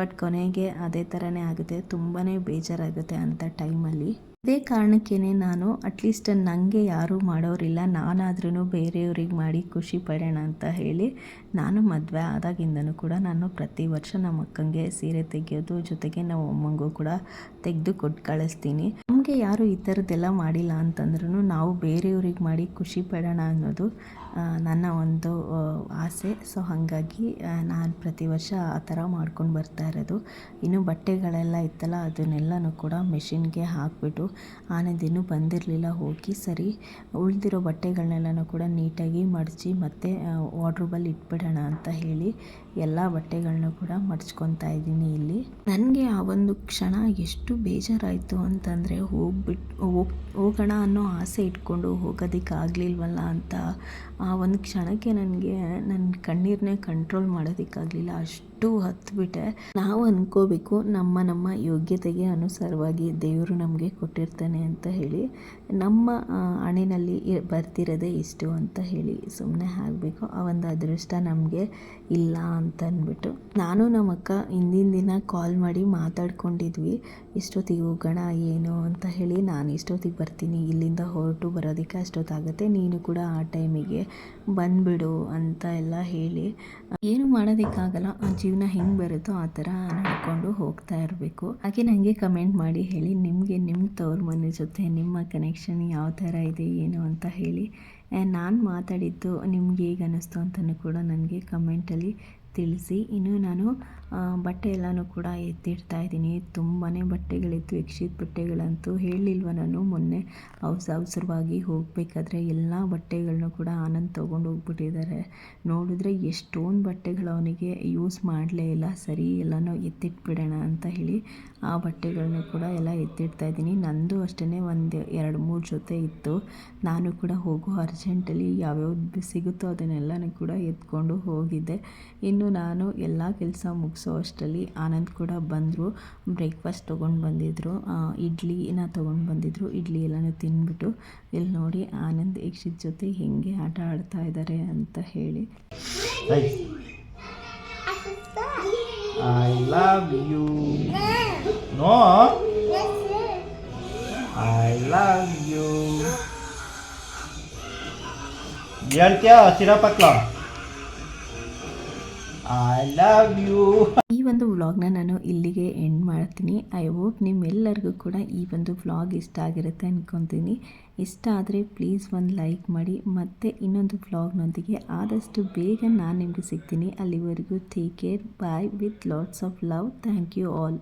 ಬಟ್ ಕೊನೆಗೆ ಅದೇ ಥರನೇ ಆಗುತ್ತೆ. ತುಂಬಾ ಬೇಜಾರಾಗುತ್ತೆ ಅಂಥ ಟೈಮಲ್ಲಿ ಇದೇ ಕಾರಣಕ್ಕೇನೆ ನಾನು ಅಟ್ಲೀಸ್ಟ್ ನನಗೆ ಯಾರೂ ಮಾಡೋರಿಲ್ಲ. ನಾನಾದ್ರೂ ಬೇರೆಯವ್ರಿಗೆ ಮಾಡಿ ಖುಷಿ ಪಡೋಣ ಅಂತ ಹೇಳಿ ನಾನು ಮದುವೆ ಆದಾಗಿಂದನೂ ಕೂಡ ನಾನು ಪ್ರತಿ ವರ್ಷ ನಮ್ಮ ಅಕ್ಕಂಗೆ ಸೀರೆ ತೆಗೆಯೋದು, ಜೊತೆಗೆ ನಮ್ಮ ಅಮ್ಮಂಗೂ ಕೂಡ ತೆಗೆದು ಕೊಟ್ಟು ಕಳಿಸ್ತೀನಿ. ನಮಗೆ ಯಾರು ಈ ಥರದ್ದೆಲ್ಲ ಮಾಡಿಲ್ಲ ಅಂತಂದ್ರೂ ನಾವು ಬೇರೆಯವ್ರಿಗೆ ಮಾಡಿ ಖುಷಿ ಪಡೋಣ ಅನ್ನೋದು ನನ್ನ ಒಂದು ಆಸೆ. ಸೊ ಹಾಗಾಗಿ ನಾನು ಪ್ರತಿ ವರ್ಷ ಆ ಥರ ಮಾಡ್ಕೊಂಡು ಬರ್ತಾ ಇರೋದು. ಇನ್ನು ಬಟ್ಟೆಗಳೆಲ್ಲ ಇತ್ತಲ್ಲ, ಅದನ್ನೆಲ್ಲನೂ ಕೂಡ ಮೆಷಿನ್ಗೆ ಹಾಕಿಬಿಟ್ಟು, ಆನಂದ್ ಇನ್ನೂ ಬಂದಿರಲಿಲ್ಲ, ಹೋಗಿ ಸರಿ. ಉಳಿದಿರೋ ಬಟ್ಟೆಗಳನ್ನೆಲ್ಲನೂ ಕೂಡ ನೀಟಾಗಿ ಮಡಚಿ, ಮತ್ತೆ ವಾಡ್ರೂಬಲ್ಲಿ ಇಟ್ಬಿಡೋಣ ಅಂತ ಹೇಳಿ, ಎಲ್ಲ ಬಟ್ಟೆಗಳನ್ನೂ ಕೂಡ ಮಡ್ಚ್ಕೊತಾ ಇದ್ದೀನಿ ಇಲ್ಲಿ. ನನಗೆ ಆ ಒಂದು ಕ್ಷಣ ಎಷ್ಟು ಬೇಜಾರಾಯಿತು ಅಂತಂದರೆ ಹೋಗ್ಬಿಟ್ಟು ಹೋಗ್, ಹೋಗೋಣ ಅನ್ನೋ ಆಸೆ ಇಟ್ಕೊಂಡು ಹೋಗೋದಕ್ಕೆ ಆಗಲಿಲ್ವಲ್ಲ ಅಂತ ಆ ಒಂದು ಕ್ಷಣಕ್ಕೆ ನನಗೆ ನನ್ನ ಕಣ್ಣೀರನ್ನೇ ಕಂಟ್ರೋಲ್ ಮಾಡೋದಕ್ಕಾಗಲಿಲ್ಲ. ಅಷ್ಟು ಹತ್ಬಿಟ್ಟೆ ನಾವು ಅನ್ಕೋಬೇಕು ನಮ್ಮ ನಮ್ಮ ಯೋಗ್ಯತೆಗೆ ಅನುಸಾರವಾಗಿ ದೇವರು ನಮಗೆ ಕೊಟ್ಟಿರ್ತಾನೆ ಅಂತ ಹೇಳಿ, ನಮ್ಮ ಹಣಿನಲ್ಲಿ ಬರ್ತಿರೋದೇ ಇಷ್ಟು ಅಂತ ಹೇಳಿ ಸುಮ್ಮನೆ ಆಗಬೇಕು ಆ ಒಂದು ಅದೃಷ್ಟ ನಮಗೆ ಇಲ್ಲ ಅಂತ ಅಂದ್ಬಿಟ್ಟು ನಾನು ನಮ್ಮ ಅಕ್ಕ ಹಿಂದಿನ ದಿನ ಕಾಲ್ ಮಾಡಿ ಮಾತಾಡ್ಕೊಂಡಿದ್ವಿ, ಇಷ್ಟೊತ್ತಿಗೆ ಹೋಗೋಣ, ಏನು? ಅಂತ ಹೇಳಿ, ನಾನು ಇಷ್ಟೊತ್ತಿಗೆ ಬರ್ತೀನಿ, ಇಲ್ಲಿಂದ ಹೊರಟು ಬರೋದಕ್ಕೆ ಅಷ್ಟೊತ್ತಾಗುತ್ತೆ, ನೀನು ಕೂಡ ಆ ಟೈಮಿಗೆ ಬಂದ್ಬಿಡು ಅಂತ ಎಲ್ಲ ಹೇಳಿ. ಏನು ಮಾಡೋದಕ್ಕಾಗಲ್ಲ ಜೀವನ ಹೆಂಗೆ ಬರುತ್ತೋ ಆ ಥರ ನಡ್ಕೊಂಡು ಹೋಗ್ತಾ ಇರಬೇಕು. ಹಾಗೆ ನನಗೆ ಕಮೆಂಟ್ ಮಾಡಿ ಹೇಳಿ, ನಿಮಗೆ ನಿಮ್ಮ ತವ್ರ ಮನೆ ಜೊತೆ ನಿಮ್ಮ ಕನೆಕ್ಷನ್ ಯಾವ ಥರ ಇದೆ, ಏನು ಅಂತ ಹೇಳಿ. ನಾನು ಮಾತಾಡಿದ್ದು ನಿಮ್ಗೆ ಹೇಗೆ ಅನ್ನಿಸ್ತು ಅಂತಲೂ ಕೂಡ ನನಗೆ ಕಮೆಂಟಲ್ಲಿ ತಿಳಿಸಿ. ಇನ್ನು ನಾನು ಬಟ್ಟೆ ಎಲ್ಲನೂ ಕೂಡ ಎತ್ತಿಡ್ತಾ ಇದ್ದೀನಿ. ತುಂಬಾ ಬಟ್ಟೆಗಳಿತ್ತು, ಯಕ್ಷಿತ್ ಬಟ್ಟೆಗಳಂತೂ. ಹೇಳಿಲ್ವ ನಾನು, ಮೊನ್ನೆ ಅವಸ ಅವಸರವಾಗಿ ಹೋಗಬೇಕಾದ್ರೆ ಎಲ್ಲ ಬಟ್ಟೆಗಳನ್ನೂ ಕೂಡ ಆನಂದ್ ತೊಗೊಂಡು ಹೋಗ್ಬಿಟ್ಟಿದ್ದಾರೆ. ನೋಡಿದ್ರೆ ಎಷ್ಟೊಂದು ಬಟ್ಟೆಗಳು ಅವನಿಗೆ ಯೂಸ್ ಮಾಡಲೇ ಇಲ್ಲ. ಸರಿ, ಎಲ್ಲನೂ ಎತ್ತಿಟ್ಬಿಡೋಣ ಅಂತ ಹೇಳಿ ಆ ಬಟ್ಟೆಗಳನ್ನೂ ಕೂಡ ಎಲ್ಲ ಎತ್ತಿಡ್ತಾ ಇದ್ದೀನಿ. ನಂದು ಅಷ್ಟೇ ಒಂದು ಎರಡು ಮೂರು ಜೊತೆ ಇತ್ತು. ನಾನು ಕೂಡ ಹೋಗೋ ಅರ್ಜೆಂಟಲ್ಲಿ ಯಾವ್ಯಾವ್ದು ಸಿಗುತ್ತೋ ಅದನ್ನೆಲ್ಲನೂ ಕೂಡ ಎತ್ಕೊಂಡು ಹೋಗಿದ್ದೆ. ಇನ್ನು ನಾನು ಎಲ್ಲ ಕೆಲಸ ಮುಗಿಸೋ ಅಷ್ಟರಲ್ಲಿ ಆನಂದ್ ಕೂಡ ಬಂದರು. ಬ್ರೇಕ್ಫಾಸ್ಟ್ ತೊಗೊಂಡು ಬಂದಿದ್ದರು ಇಡ್ಲಿನ ತೊಗೊಂಡು ಬಂದಿದ್ದರು ಇಡ್ಲಿ ಎಲ್ಲನೂ ತಿಂದ್ಬಿಟ್ಟು ಇಲ್ಲಿ ನೋಡಿ ಆನಂದ್ ಯಕ್ಷಿತ್ ಜೊತೆ ಹೆಂಗೆ ಆಟ ಆಡ್ತಾ ಇದ್ದಾರೆ ಅಂತ ಹೇಳಿ. I love you no I love you ಹೇಳ್ತೀಯ ಸಿರಪ್ಪ ಐ ಲವ್ ಯು ಈ ಒಂದು ವ್ಲಾಗ್ನ ನಾನು ಇಲ್ಲಿಗೆ ಎಂಡ್ ಮಾಡ್ತೀನಿ. ಐ ಹೋಪ್ ನಿಮ್ಮೆಲ್ಲರಿಗೂ ಕೂಡ ಈ ಒಂದು ವ್ಲಾಗ್ ಇಷ್ಟ ಆಗಿರುತ್ತೆ ಅಂದ್ಕೊತೀನಿ ಇಷ್ಟ ಆದರೆ ಪ್ಲೀಸ್ ಒಂದು ಲೈಕ್ ಮಾಡಿ. ಮತ್ತು ಇನ್ನೊಂದು ವ್ಲಾಗ್ನೊಂದಿಗೆ ಆದಷ್ಟು ಬೇಗ ನಾನು ನಿಮಗೆ ಸಿಗ್ತೀನಿ. ಅಲ್ಲಿವರೆಗೂ take care bye with lots of love thank you all